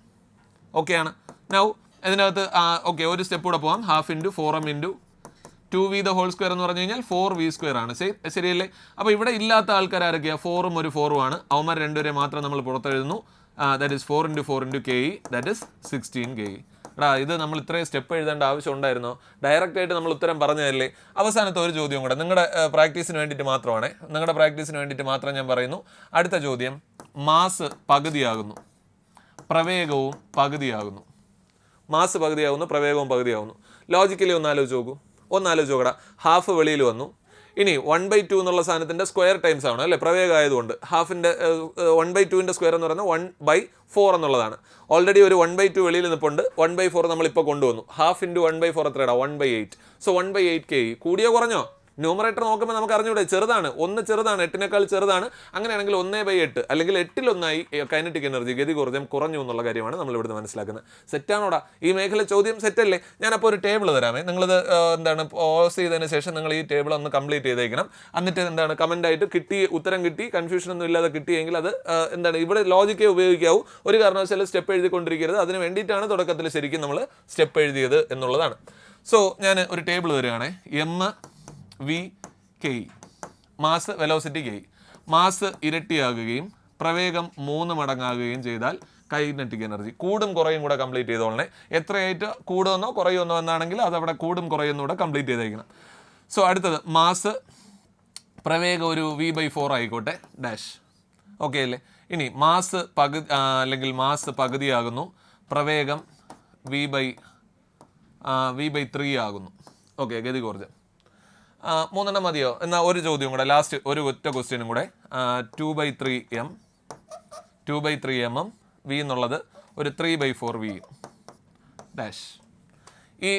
ഓക്കെയാണ് നൗ ഇതിനകത്ത് ഓക്കെ ഒരു സ്റ്റെപ്പ് കൂടെ പോകാം half into four M into two V the whole square എന്ന് പറഞ്ഞു കഴിഞ്ഞാൽ ഫോർ വി സ്ക്വയർ ആണ്. ശരി ശരിയല്ലേ? അപ്പോൾ ഇവിടെ ഇല്ലാത്ത ആൾക്കാർ ആരൊക്കെയാണ് ഫോറും ഒരു ഫോറും ആണ്. അവന്മാർ രണ്ടുപേരെ മാത്രം നമ്മൾ പുറത്തെഴുതുന്നു. That is four into four into K E that is sixteen K E എടാ ഇത് നമ്മൾ ഇത്രയും സ്റ്റെപ്പ് എഴുതേണ്ട ആവശ്യം ഉണ്ടായിരുന്നോ. ഡയറക്റ്റായിട്ട് നമ്മൾ ഉത്തരം പറഞ്ഞതല്ലേ? അവസാനത്തെ ഒരു ചോദ്യം കൂടെ. നിങ്ങളുടെ പ്രാക്ടീസിന് വേണ്ടിയിട്ട് മാത്രമാണ്. നിങ്ങളുടെ പ്രാക്ടീസിന് വേണ്ടിയിട്ട് മാത്രം ഞാൻ പറയുന്നു. അടുത്ത ചോദ്യം. മാസ് പകുതിയാകുന്നു. പ്രവേഗവും പകുതിയാകുന്നു. മാസ് പകുതിയാകുന്നു പ്രവേഗവും പകുതിയാകുന്നു. ലോജിക്കലി ഒന്ന് ആലോചിച്ച് നോക്കൂ. ഒന്ന് ആലോചിച്ച് നോക്കടാ. ഹാഫ് വെളിയിൽ വന്നു. ഇനി വൺ ബൈ ടു എന്നുള്ള സാധനത്തിന്റെ സ്ക്വയർ ടൈംസ് ആണ് അല്ലേ? പ്രവേകമായതുകൊണ്ട് ഹാഫിന്റെ വൺ ബൈ ടുവിന്റെ സ്ക്വയർ എന്ന് പറയുന്നത് വൺ ബൈ ഫോർ എന്നുള്ളതാണ്. ഓൾറെഡി ഒരു വൺ ബൈ ടു വെളിയിൽ നിൽപ്പുണ്ട് വൺ ബൈ ഫോർ നമ്മളിപ്പോൾ കൊണ്ടുവന്നു. Half into one by four എത്രയാണ് one by eight so one by eight K കൂടിയോ കുറഞ്ഞോ? ന്യൂമറേറ്റർ നോക്കുമ്പോൾ നമുക്ക് അറിഞ്ഞൂടെ ചെറുതാണ്. ഒന്ന് ചെറുതാണ് എട്ടിനേക്കാൾ ചെറുതാണ്. അങ്ങനെയാണെങ്കിൽ ഒന്നേ ബൈ എട്ട്. അല്ലെങ്കിൽ എട്ടിലൊന്നായി കൈനറ്റിക് എനർജി ഗതി കുറഞ്ഞ കുറഞ്ഞു എന്നുള്ള കാര്യമാണ് നമ്മൾ ഇവിടുന്ന് മനസ്സിലാക്കുന്നത്. സെറ്റാണോടാ ഈ മേഖല ചോദ്യം സെറ്റല്ലേ ഞാനപ്പോൾ ഒരു ടേബിൾ തരാമേ. നിങ്ങളിത് എന്താണ് പോസ് ചെയ്തതിന് ശേഷം നിങ്ങൾ ഈ ടേബിൾ ഒന്ന് കംപ്ലീറ്റ് ചെയ്തേക്കണം. എന്നിട്ട് എന്താണ് കമന്റ് ആയിട്ട് കിട്ടി ഉത്തരം കിട്ടി കൺഫ്യൂഷൻ ഒന്നും ഇല്ലാതെ കിട്ടിയെങ്കിൽ അത് എന്താണ് ഇവിടെ ലോജിക്കേ ഉപയോഗിക്കാവൂ. ഒരു കാരണവശാലും സ്റ്റെപ്പ് എഴുതിക്കൊണ്ടിരിക്കരുത്. അതിന് വേണ്ടിയിട്ടാണ് തുടക്കത്തിൽ ശരിക്കും നമ്മൾ സ്റ്റെപ്പ് എഴുതിയത് എന്നുള്ളതാണ്. സോ ഞാൻ ഒരു table തരികയാണേ M V K mass velocity K mass ഇരട്ടിയാകുകയും പ്രവേഗം മൂന്ന് മടങ്ങാകുകയും ചെയ്താൽ കൈനറ്റിക് എനർജി കൂടും കുറയും കൂടെ കംപ്ലീറ്റ് ചെയ്തോളണേ എത്രയായിട്ട്? കൂടുമെന്നോ കുറയുമെന്നോ എന്നാണെങ്കിൽ അതവിടെ കൂടും കുറയുമെന്നോ കൂടെ കംപ്ലീറ്റ് ചെയ്തേക്കണം. സോ അടുത്തത് മാസ് പ്രവേഗം ഒരു വി ബൈ ഫോർ ആയിക്കോട്ടെ ഡാഷ് ഓക്കെ അല്ലേ? ഇനി മാസ് പകുതി അല്ലെങ്കിൽ മാസ് പകുതിയാകുന്നു. പ്രവേഗം V by V by three ആകുന്നു. ഓക്കെ ഗതി ആ, മൂന്നെണ്ണം മതിയോ? എന്നാൽ ഒരു ചോദ്യം കൂടെ ലാസ്റ്റ് ഒരു ഒറ്റ ക്വസ്റ്റ്യനും കൂടെ. Two by three M two by three M M V എന്നുള്ളത് ഒരു three by four V dash ഈ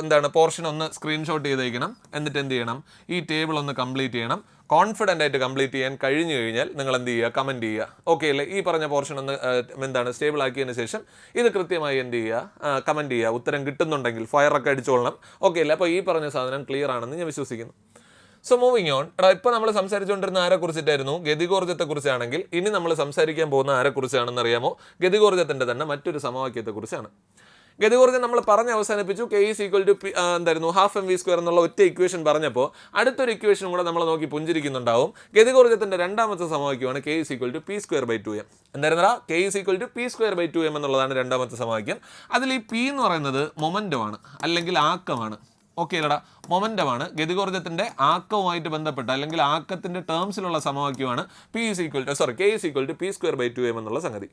എന്താണ് പോർഷൻ ഒന്ന് സ്ക്രീൻഷോട്ട് ചെയ്തേക്കണം എന്നിട്ട് എന്ത് ചെയ്യണം? ഈ ടേബിൾ ഒന്ന് കംപ്ലീറ്റ് ചെയ്യണം. കോൺഫിഡന്റ് ആയിട്ട് കംപ്ലീറ്റ് ചെയ്യാൻ കഴിഞ്ഞു കഴിഞ്ഞാൽ നിങ്ങൾ എന്ത് ചെയ്യുക? കമന്റ് ചെയ്യുക. ഓക്കെ അല്ലേ? ഈ പറഞ്ഞ പോർഷൻ ഒന്ന് എന്താണ്? സ്റ്റേബിൾ ആക്കിയതിന് ശേഷം ഇത് കൃത്യമായി എന്ത് ചെയ്യുക? കമന്റ് ചെയ്യുക. ഉത്തരം കിട്ടുന്നുണ്ടെങ്കിൽ ഫയറൊക്കെ അടിച്ചോളണം. ഓക്കെ അല്ലേ? അപ്പോൾ ഈ പറഞ്ഞ സാധനം ക്ലിയർ ആണെന്ന് ഞാൻ വിശ്വസിക്കുന്നു. സോ മൂവിങ് ഓൺ എടാ ഇപ്പോൾ നമ്മൾ സംസാരിച്ചുകൊണ്ടിരുന്ന ആരെ കുറിച്ചിട്ടായിരുന്നു ഗതികോർജത്തെ ഇനി നമ്മൾ സംസാരിക്കാൻ പോകുന്ന ആരെക്കുറിച്ചാണെന്ന് അറിയാമോ ഗതികോർജത്തിന്റെ തന്നെ മറ്റൊരു സമവാക്യത്തെ കുറിച്ചാണ് നമ്മൾ പറഞ്ഞ് അവസാനിപ്പിച്ചു. കെ ഈസ് ഈക്വൽ ടു എന്തായിരുന്നു? ഹാഫ് എം വി സ്ക്വയർ എന്നുള്ള ഒറ്റ ഇക്വേഷൻ പറഞ്ഞപ്പോൾ അടുത്തൊരു ഇക്വേഷൻ കൂടെ നമ്മൾ നോക്കി പുഞ്ചിരിക്കുന്നുണ്ടാവും. ഗതികോർജത്തിന്റെ രണ്ടാമത്തെ സമവാക്യമാണ് K is equal to P square by two M എന്തായിരുന്നടാ? K is equal to P square by two M എന്നുള്ളതാണ് രണ്ടാമത്തെ സമവാക്യം. അതിൽ ഈ പി എന്ന് പറയുന്നത് മൊമെന്റമാണ് അല്ലെങ്കിൽ ആക്കമാണ്. ഓക്കെ അല്ലടാ മൊമെന്റമാണ് ഗതികോർജത്തിന്റെ ആക്കവുമായിട്ട് ബന്ധപ്പെട്ട അല്ലെങ്കിൽ ആക്കത്തിന്റെ ടേംസിലുള്ള സമവാക്യമാണ് P is equal to sorry K is equal to P square by two M എന്നുള്ള സംഗതി.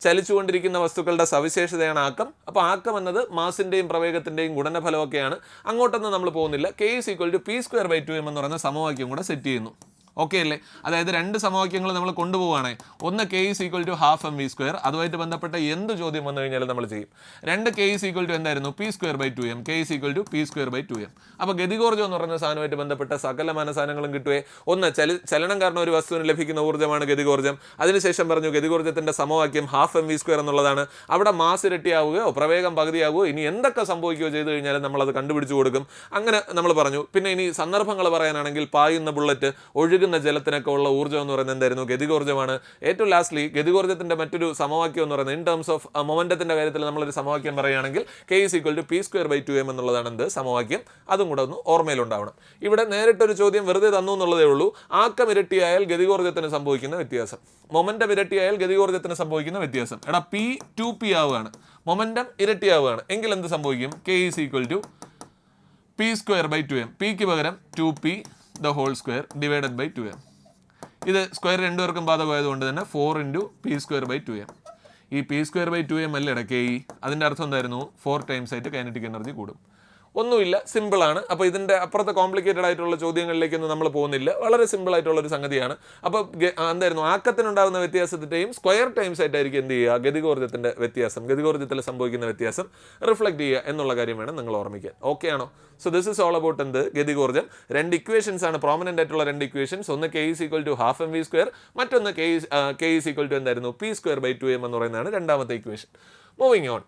ചലിച്ചുകൊണ്ടിരിക്കുന്ന വസ്തുക്കളുടെ സവിശേഷതയാണ് ആക്കം. അപ്പോൾ ആക്കം എന്നത് മാസിന്റെയും പ്രവേഗത്തിന്റെയും ഗുണനഫലമൊക്കെയാണ്. അങ്ങോട്ടൊന്നും നമ്മൾ പോകുന്നില്ല. K is equal to P square by two M എന്ന് പറയുന്ന സമവാക്യം കൂടെ സെറ്റ് ചെയ്യുന്നു. ഓക്കെ അല്ലേ? അതായത് രണ്ട് സമവാക്യങ്ങൾ നമ്മൾ കൊണ്ടുപോവുകയാണെ. ഒന്ന് K is equal to half M V square അതുമായിട്ട് ബന്ധപ്പെട്ട എന്ത് ചോദ്യം വന്നു കഴിഞ്ഞാലും നമ്മൾ ചെയ്യും. രണ്ട് കെ ഇസ് ഈക്വൽ ടു എന്തായിരുന്നു? P square by two M K is equal to P square by two M അപ്പോൾ ഗതികോർജം എന്ന് പറഞ്ഞ സാധനമായിട്ട് ബന്ധപ്പെട്ട സകല മനസാനങ്ങളും കിട്ടുവേ. ഒന്ന് ചല ചലനം കാരണം ഒരു വസ്തുവിന് ലഭിക്കുന്ന ഊർജമാണ് ഗതികോർജം. അതിനുശേഷം പറഞ്ഞു ഗതികോർജത്തിന്റെ സമവാക്യം ഹാഫ് എം വി സ്ക്വയർ എന്നുള്ളതാണ്. അവിടെ മാസ് ഇരട്ടിയാവുകയോ പ്രവേഗം പകുതിയാവുകയോ ഇനി എന്തൊക്കെ സംഭവിക്കുകയോ ചെയ്തു കഴിഞ്ഞാൽ നമ്മളത് കണ്ടുപിടിച്ചു കൊടുക്കും. അങ്ങനെ നമ്മൾ പറഞ്ഞു. പിന്നെ ഇനി സന്ദർഭങ്ങൾ പറയാനാണെങ്കിൽ പായുന്ന ബുള്ളറ്റ് ഒഴുകുന്ന ജലത്തിനൊക്കെ ഉള്ള ഊർജം എന്ന് പറയുന്നത് എന്തായിരുന്നു? ഗതികോർജമാണ്. ഏറ്റവും ലാസ്റ്റ്ലി ഗതികോർജത്തിന്റെ മറ്റൊരു സമവാക്യം എന്ന് പറയുന്നത് ഇൻ ടേംസ് ഓഫ് മൊമെന്റത്തിന്റെ കാര്യത്തിൽ നമ്മളൊരു സമവാക്യം പറയുകയാണെങ്കിൽ K is equal to P square by two M എന്നുള്ളതാണ് എന്ത്? സമവാക്യം. അതും കൂടെ ഒന്ന് ഓർമ്മയിലുണ്ടാവണം. ഇവിടെ നേരിട്ടൊരു ചോദ്യം വെറുതെ തന്നു എന്നുള്ളതേ ഉള്ളൂ. ആക്കം ഇരട്ടിയായാൽ ഗതികോർജത്തിന് സംഭവിക്കുന്ന വ്യത്യാസം. മൊമെന്റം ഇരട്ടിയായാൽ ഗതികോർജത്തിന് സംഭവിക്കുന്ന വ്യത്യാസം. എടാ പി ടു പി ആവുകയാണ്. മൊമെന്റം ഇരട്ടിയാവുകയാണ്. എങ്കിൽ എന്ത് സംഭവിക്കും? K is equal to P square by two M പിക്ക് പകരം two P the whole square divided by two M ഇത് സ്ക്വയർ രണ്ടുപേർക്കും ബാധകമായതുകൊണ്ട് തന്നെ four into P square by two M ഈ P square by two M അല്ലേ ഇടയ്ക്ക് അതിന്റെ അർത്ഥം എന്തായിരുന്നു? ഫോർ ടൈംസ് ആയിട്ട് കൈനറ്റിക് എനർജി കൂടും. ഒന്നുമില്ല സിമ്പിളാണ് അപ്പോൾ ഇതിന്റെ അപ്പുറത്തെ കോംപ്ലിക്കേറ്റഡ് ആയിട്ടുള്ള ചോദ്യങ്ങളിലേക്കൊന്നും നമ്മൾ പോകുന്നില്ല. വളരെ സിമ്പിൾ ആയിട്ടുള്ള ഒരു സംഗതിയാണ്. അപ്പോൾ എന്തായിരുന്നു? ആക്കത്തിനുണ്ടാകുന്ന വ്യത്യാസത്തിന്റെയും സ്ക്വയർ ടൈംസ് ആയിട്ടായിരിക്കും എന്ത് ചെയ്യുക? ഗതികോർജത്തിന്റെ വ്യത്യാസം. ഗതികോർജത്തിൽ സംഭവിക്കുന്ന വ്യത്യാസം റിഫ്ലക്ട് ചെയ്യുക എന്നുള്ള കാര്യം വേണം നിങ്ങൾ ഓർമ്മിക്കാൻ. ഓക്കെ ആണോ? So this is all about എന്ത്? ഗതികോർജം. രണ്ട് ഇക്വേഷൻസ് ആണ് പ്രോമിനന്റ് ആയിട്ടുള്ള രണ്ട് ഇക്വേഷൻസ് ഒന്ന് K is equal to half M V square മറ്റൊന്ന് K K is equal to എന്തായിരുന്നു? P square by two M എന്ന് പറയുന്നതാണ് രണ്ടാമത്തെ ഇക്വേഷൻ മൂവിങ് ഓൺ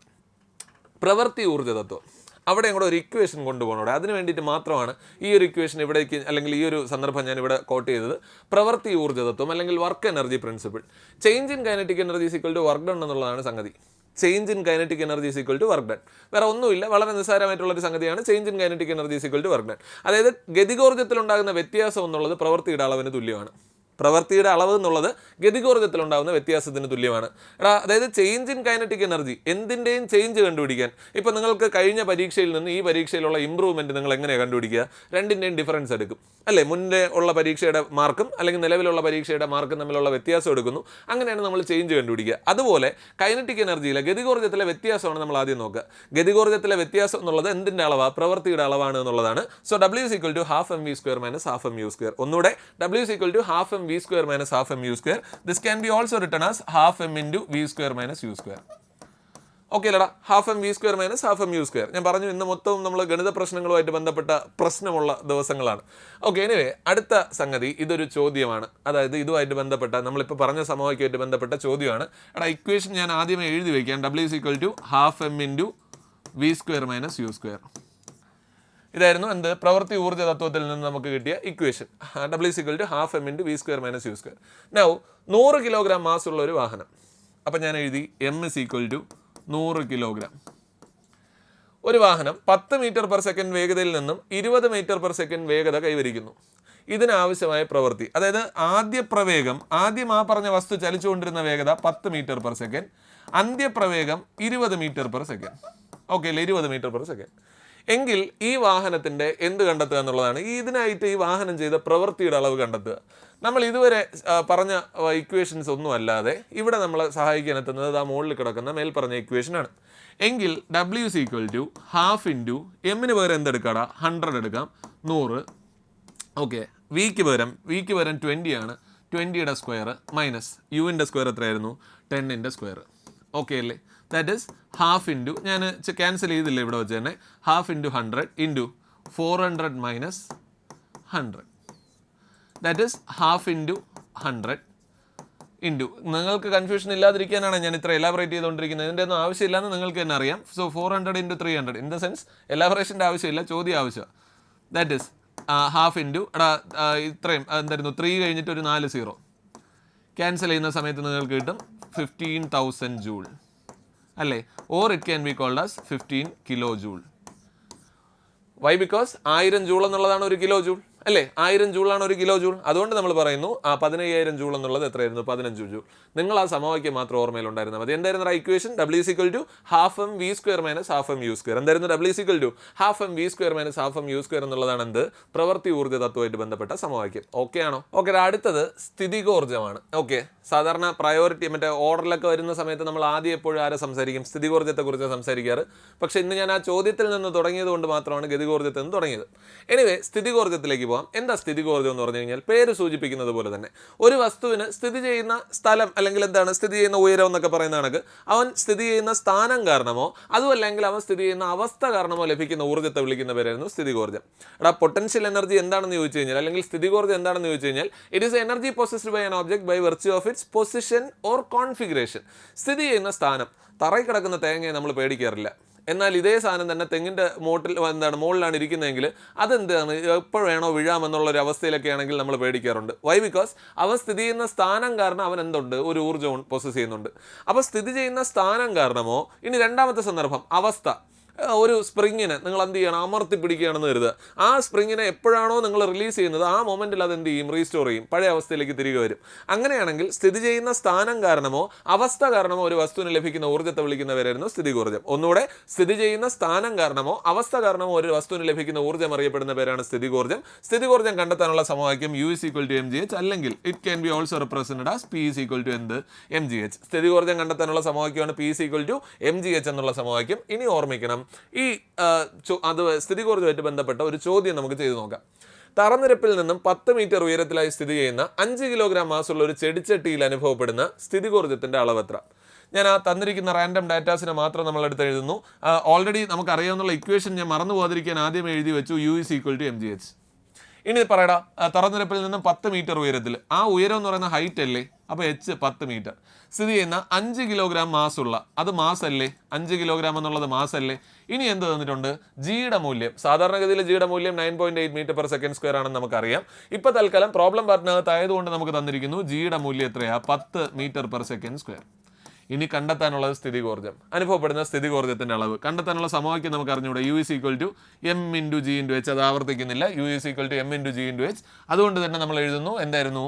പ്രവൃത്തി ഊർജ തത്വം അവിടെ കൂടെ ഒരു ഇക്വേഷൻ കൊണ്ടുപോകണം അവിടെ. അതിന് വേണ്ടിയിട്ട് മാത്രമാണ് ഈ ഒരു ഇക്വേഷൻ ഇവിടേക്ക് അല്ലെങ്കിൽ ഈ ഒരു സന്ദർഭം ഞാൻ ഇവിടെ കോട്ട് ചെയ്തത്. പ്രവൃത്തി ഊർജതത്വം അല്ലെങ്കിൽ work energy principle change in kinetic energy equal to work done എന്നുള്ളതാണ് സംഗതി. Change in kinetic energy is equal to work done വേറെ ഒന്നുമില്ല. വളരെ നിസ്സാരമായിട്ടുള്ള ഒരു സംഗതിയാണ്. Change in kinetic energy is equal to work done അതായത് ഗതികോർജത്തിലുണ്ടാകുന്ന വ്യത്യാസം എന്നുള്ളത് പ്രവൃത്തിയുടെ അളവിന് തുല്യമാണ്. പ്രവൃത്തിയുടെ അളവ് എന്നുള്ളത് ഗതികോർജത്തിലുണ്ടാകുന്ന വ്യത്യാസത്തിന് തുല്യമാണ്. എടാ അതായത് ചേഞ്ച് ഇൻ കൈനറ്റിക് എനർജി എന്തിന്റെയും ചേഞ്ച് കണ്ടുപിടിക്കാൻ. ഇപ്പം നിങ്ങൾക്ക് കഴിഞ്ഞ പരീക്ഷയിൽ നിന്ന് ഈ പരീക്ഷയിലുള്ള ഇമ്പ്രൂവ്മെന്റ് നിങ്ങൾ എങ്ങനെയാണ് കണ്ടുപിടിക്കുക? രണ്ടിന്റെയും ഡിഫറൻസ് എടുക്കും. അല്ലേ? മുന്നേ ഉള്ള പരീക്ഷയുടെ മാർക്കും അല്ലെങ്കിൽ നിലവിലുള്ള പരീക്ഷയുടെ മാർക്കും തമ്മിലുള്ള വ്യത്യാസം എടുക്കുന്നു. അങ്ങനെയാണ് നമ്മൾ ചേഞ്ച് കണ്ടുപിടിക്കുക. അതുപോലെ കൈനറ്റിക് എനർജിയിലെ ഗതികോർജത്തിലെ വ്യത്യാസമാണ് നമ്മൾ ആദ്യം നോക്കുക. ഗതികോർജത്തിലെ വ്യത്യാസം എന്നുള്ളത് എന്തിന്റെ അളവാണ് പ്രവൃത്തിയുടെ അളവാണ് എന്നുള്ളതാണ്. So W is equal to half M V square minus half M U square ഒന്നുകൂടെ W is equal to half M square minus half M U square this can be also written as half M into V square minus U square okay അല്ലടാ half M V square minus half M U square ഞാൻ പറഞ്ഞു ഇന്ന് മൊത്തവും നമ്മൾ ഗണിത പ്രശ്നങ്ങളുമായിട്ട് ബന്ധപ്പെട്ട പ്രശ്നമുള്ള ദിവസങ്ങളാണ്. ഓക്കെ എനിവേ അടുത്ത സംഗതി ഇതൊരു ചോദ്യമാണ്. അതായത് ഇതുമായിട്ട് ബന്ധപ്പെട്ട നമ്മളിപ്പോൾ പറഞ്ഞ സമവാക്യമായിട്ട് ബന്ധപ്പെട്ട ചോദ്യമാണ്. എടാ ഇക്വേഷൻ ഞാൻ ആദ്യമേ എഴുതി വയ്ക്കാം W equal to half M into V square minus U square ഇതായിരുന്നു എന്ത്? പ്രവൃത്തി ഊർജ തത്വത്തിൽ നിന്ന് നമുക്ക് കിട്ടിയ equation W is equal to half M into V square minus U square now നൂറ് കിലോഗ്രാം മാസ് ഉള്ള ഒരു വാഹനം. അപ്പം ഞാൻ എഴുതി എം ഇസ് ഈക്വൽ ടു നൂറ് കിലോഗ്രാം ഒരു വാഹനം പത്ത് മീറ്റർ പെർ സെക്കൻഡ് വേഗതയിൽ നിന്നും ഇരുപത് മീറ്റർ പെർ സെക്കൻഡ് വേഗത കൈവരിക്കുന്നു. ഇതിനാവശ്യമായ പ്രവൃത്തി. അതായത് ആദ്യ പ്രവേഗം ആദ്യം ആ പറഞ്ഞ വസ്തു ചലിച്ചുകൊണ്ടിരുന്ന വേഗത പത്ത് മീറ്റർ പെർ സെക്കൻഡ് അന്ത്യപ്രവേഗം ഇരുപത് മീറ്റർ പെർ സെക്കൻഡ് ഓക്കെ അല്ലേ? ഇരുപത് മീറ്റർ പെർ സെക്കൻഡ് എങ്കിൽ ഈ വാഹനത്തിന്റെ എന്ത് കണ്ടെത്തുക എന്നുള്ളതാണ്. ഈ ഇതിനായിട്ട് ഈ വാഹനം ചെയ്ത പ്രവൃത്തിയുടെ അളവ് കണ്ടെത്തുക. നമ്മൾ ഇതുവരെ പറഞ്ഞ ഇക്വേഷൻസ് ഒന്നും അല്ലാതെ ഇവിടെ നമ്മളെ സഹായിക്കാൻ എത്തുന്നത് ആ മുകളിൽ കിടക്കുന്ന മേൽ പറഞ്ഞ ഇക്വേഷനാണ് എങ്കിൽ W is equal to half into എമ്മിന് പകരം എന്തെടുക്കാടാ? ഹൺഡ്രഡ് എടുക്കാം. നൂറ്. ഓക്കെ വിക്ക് പകരം വിക്ക് പകരം ട്വന്റി ആണ്. ട്വന്റിയുടെ സ്ക്വയർ മൈനസ് യുവിന്റെ സ്ക്വയർ എത്രയായിരുന്നു? ടെന്നിന്റെ സ്ക്വയർ ഓക്കെ അല്ലേ? ദാറ്റ് ഇസ് ഹാഫ് ഇന്റു ഞാൻ ക്യാൻസൽ ചെയ്തില്ല ഇവിടെ വെച്ച് തന്നെ. Half into hundred into four hundred minus hundred that is half into hundred into നിങ്ങൾക്ക് കൺഫ്യൂഷൻ ഇല്ലാതിരിക്കാനാണ് ഞാൻ ഇത്ര എലാബറേറ്റ് ചെയ്തുകൊണ്ടിരിക്കുന്നത്. ഇതിന്റെ ഒന്നും ആവശ്യമില്ലാന്ന് നിങ്ങൾക്ക് തന്നെ അറിയാം. So four hundred into three hundred in the sense എലാബറേഷന്റെ ആവശ്യമില്ല ചോദ്യം ആവശ്യമാണ് ദാറ്റ് ഇസ് ഹാഫ് ഇന്റു എടാ ഇത്രയും എന്തായിരുന്നു ത്രീ കഴിഞ്ഞിട്ട് ഒരു നാല് സീറോ ക്യാൻസൽ ചെയ്യുന്ന സമയത്ത് നിങ്ങൾക്ക് കിട്ടും ഫിഫ്റ്റീൻ തൗസൻഡ് ജൂൾ അല്ലേ? Or it can be called as fifteen kilo joule why because ആയിരം ജൂൾ എന്നുള്ളതാണ് ഒരു കിലോ ജൂൾ അല്ലേ? ആയിരം ജൂളാണ് ഒരു കിലോ ജൂൾ. അതുകൊണ്ട് നമ്മൾ പറയുന്നു ആ പതിനയ്യായിരം ജൂൾ എന്നുള്ളത് എത്രയായിരുന്നു? പതിനഞ്ച് ജൂൾ. നിങ്ങൾ ആ സമവാക്യം മാത്രം ഓർമ്മയിലുണ്ടായിരുന്നാൽ മതി. എന്തായിരുന്നു ആ equation W is equal to half M V square minus half M U square എന്തായിരുന്നു W is equal to half M V square minus half M U square എന്നുള്ളതാണ് എന്ത്? പ്രവൃത്തി ഊർജ തത്വമായിട്ട് ബന്ധപ്പെട്ട സമവാക്യം. ഓക്കെ ആണോ? ഓക്കെ അടുത്തത് സ്ഥിതികോർജമാണ്. ഓക്കെ സാധാരണ പ്രയോറിറ്റി മറ്റേ ഓർഡറിലൊക്കെ വരുന്ന സമയത്ത് നമ്മൾ ആദ്യം എപ്പോഴും ആരെ സംസാരിക്കും? സ്ഥിതികോർജത്തെക്കുറിച്ച് സംസാരിക്കാറ്. പക്ഷേ ഇന്ന് ഞാൻ ആ ചോദ്യത്തിൽ നിന്ന് തുടങ്ങിയത് കൊണ്ട് മാത്രമാണ് ഗതികോർജത്തിൽ നിന്ന് തുടങ്ങിയത്. എനിവേ സ്ഥിതികോർജത്തിലേക്ക് പോകാം എന്താ സ്ഥിതികോർജം എന്ന് പറഞ്ഞു കഴിഞ്ഞാൽ പേര് സൂചിപ്പിക്കുന്നത് പോലെ തന്നെ ഒരു വസ്തുവിന് സ്ഥിതി ചെയ്യുന്ന സ്ഥലം അല്ലെങ്കിൽ എന്താണ് സ്ഥിതി ചെയ്യുന്ന ഉയരം എന്നൊക്കെ പറയുന്ന കണക്ക് അവൻ സ്ഥിതി ചെയ്യുന്ന സ്ഥാനം കാരണമോ അതുമല്ലെങ്കിൽ അവൻ സ്ഥിതി ചെയ്യുന്ന അവസ്ഥ കാരണമോ ലഭിക്കുന്ന ഊർജത്തെ വിളിക്കുന്ന പേരായിരുന്നു സ്ഥിതികോർജം എടാ പൊട്ടൻഷ്യൽ എനർജി എന്താണെന്ന് ചോദിച്ചു കഴിഞ്ഞാൽ അല്ലെങ്കിൽ സ്ഥിതികോർജം എന്താണെന്ന് ചോദിച്ചു കഴിഞ്ഞാൽ it is energy possessed by an object by virtue of its position or configuration സ്ഥിതി ചെയ്യുന്ന സ്ഥാനം. തറയിൽ കിടക്കുന്ന തേങ്ങയെ നമ്മൾ പേടിക്കാറില്ല. എന്നാൽ ഇതേ സാധനം തന്നെ തെങ്ങിന്റെ മോട്ടിൽ എന്താണ് മുകളിലാണ് ഇരിക്കുന്നതെങ്കിൽ അതെന്താണ്? എപ്പോൾ വേണോ വീഴാമെന്നുള്ളൊരു അവസ്ഥയിലൊക്കെ ആണെങ്കിൽ നമ്മൾ പേടിക്കാറുണ്ട്. വൈ ബിക്കോസ് അവൻ സ്ഥിതി ചെയ്യുന്ന സ്ഥാനം കാരണം അവൻ എന്തുണ്ട്? ഒരു ഊർജവും പൊസസ് ചെയ്യുന്നുണ്ട്. അപ്പോൾ സ്ഥിതി ചെയ്യുന്ന സ്ഥാനം കാരണമോ? ഇനി രണ്ടാമത്തെ സന്ദർഭം അവസ്ഥ. ഒരു സ്പ്രിങ്ങിനെ നിങ്ങൾ എന്ത് ചെയ്യണം? അമർത്തി പിടിക്കുകയാണെന്ന് കരുതുക. ആ സ്പ്രിങ്ങിനെ എപ്പോഴാണോ നിങ്ങൾ റിലീസ് ചെയ്യുന്നത് ആ മൊമെന്റിൽ അത് എന്ത് ചെയ്യും? റീസ്റ്റോർ ചെയ്യും. പഴയ അവസ്ഥയിലേക്ക് തിരികെ വരും. അങ്ങനെയാണെങ്കിൽ സ്ഥിതി ചെയ്യുന്ന സ്ഥാനം കാരണമോ അവസ്ഥ കാരണമോ ഒരു വസ്തുവിന് ലഭിക്കുന്ന ഊർജത്തെ വിളിക്കുന്നവരായിരുന്നു സ്ഥിതികോർജം. ഒന്നുകൂടെ സ്ഥിതി ചെയ്യുന്ന സ്ഥാനം കാരണമോ അവസ്ഥ കാരണമോ ഒരു വസ്തുവിന് ലഭിക്കുന്ന ഊർജം അറിയപ്പെടുന്ന പേരാണ് സ്ഥിതി ഊർജം കണ്ടെത്താനുള്ള സമവാക്യം U is equal to M G H അല്ലെങ്കിൽ it can be also represented as P is equal to എന്ത്? എം ജി എച്ച് സ്ഥിതികോർജം കണ്ടെത്താനുള്ള സമവാക്യമാണ് P is equal to M G H എന്നുള്ള സമവാക്യം. ഇനി ഓർമ്മിക്കണം ഈ അത് അത് സ്ഥിതികോർജമായിട്ട് ബന്ധപ്പെട്ട ഒരു ചോദ്യം നമുക്ക് ചെയ്തു നോക്കാം. തറനിരപ്പിൽ നിന്നും പത്ത് മീറ്റർ ഉയരത്തിലായി സ്ഥിതി ചെയ്യുന്ന അഞ്ച് കിലോഗ്രാം മാസുള്ള ഒരു ചെടിച്ചട്ടിയിൽ അനുഭവപ്പെടുന്ന സ്ഥിതികോർജത്തിന്റെ അളവ് എത്ര? ഞാൻ ആ തന്നിരിക്കുന്ന റാൻഡം ഡാറ്റാസിനെ മാത്രം നമ്മൾ എടുത്ത് എഴുതുന്നു. ഓൾറെഡി നമുക്കറിയാവുന്ന ഇക്വേഷൻ ഞാൻ മറന്നു പോകാതിരിക്കാൻ ആദ്യം എഴുതി വെച്ചു U is equal to M G H ഇനി പറയടാ തുറന്നിരപ്പിൽ നിന്നും പത്ത് മീറ്റർ ഉയരത്തിൽ. ആ ഉയരം എന്ന് പറയുന്ന ഹൈറ്റ് അല്ലേ? അപ്പോൾ എച്ച് പത്ത് മീറ്റർ. സ്ഥിതി ചെയ്യുന്ന അഞ്ച് കിലോഗ്രാം മാസുള്ള അത് മാസ് അല്ലേ? അഞ്ച് കിലോഗ്രാം എന്നുള്ളത് മാസ് അല്ലേ? ഇനി എന്ത് തന്നിട്ടുണ്ട്? ജിയുടെ മൂല്യം. സാധാരണഗതിയിൽ ജിയുടെ മൂല്യം nine point eight metre per second square ആണെന്ന് നമുക്കറിയാം. ഇപ്പോൾ തൽക്കാലം പ്രോബ്ലം പാർട്ടിനകത്ത് ആയതുകൊണ്ട് നമുക്ക് തന്നിരിക്കുന്നു ജിയുടെ മൂല്യം എത്രയാ? പത്ത് മീറ്റർ പെർ സെക്കൻഡ് സ്ക്വയർ ഇനി കണ്ടെത്താനുള്ളത് സ്ഥിതികോർജം അനുഭവപ്പെടുന്ന സ്ഥിതികോർജത്തിന്റെ അളവ്. കണ്ടെത്താനുള്ള സമവാക്യം നമുക്ക് അറിഞ്ഞുകൂടെ U is equal to M into G into H അത് ആവർത്തിക്കുന്നില്ല. U is equal to M into G into H അതുകൊണ്ട് തന്നെ നമ്മൾ എഴുതുന്നു എന്തായിരുന്നു?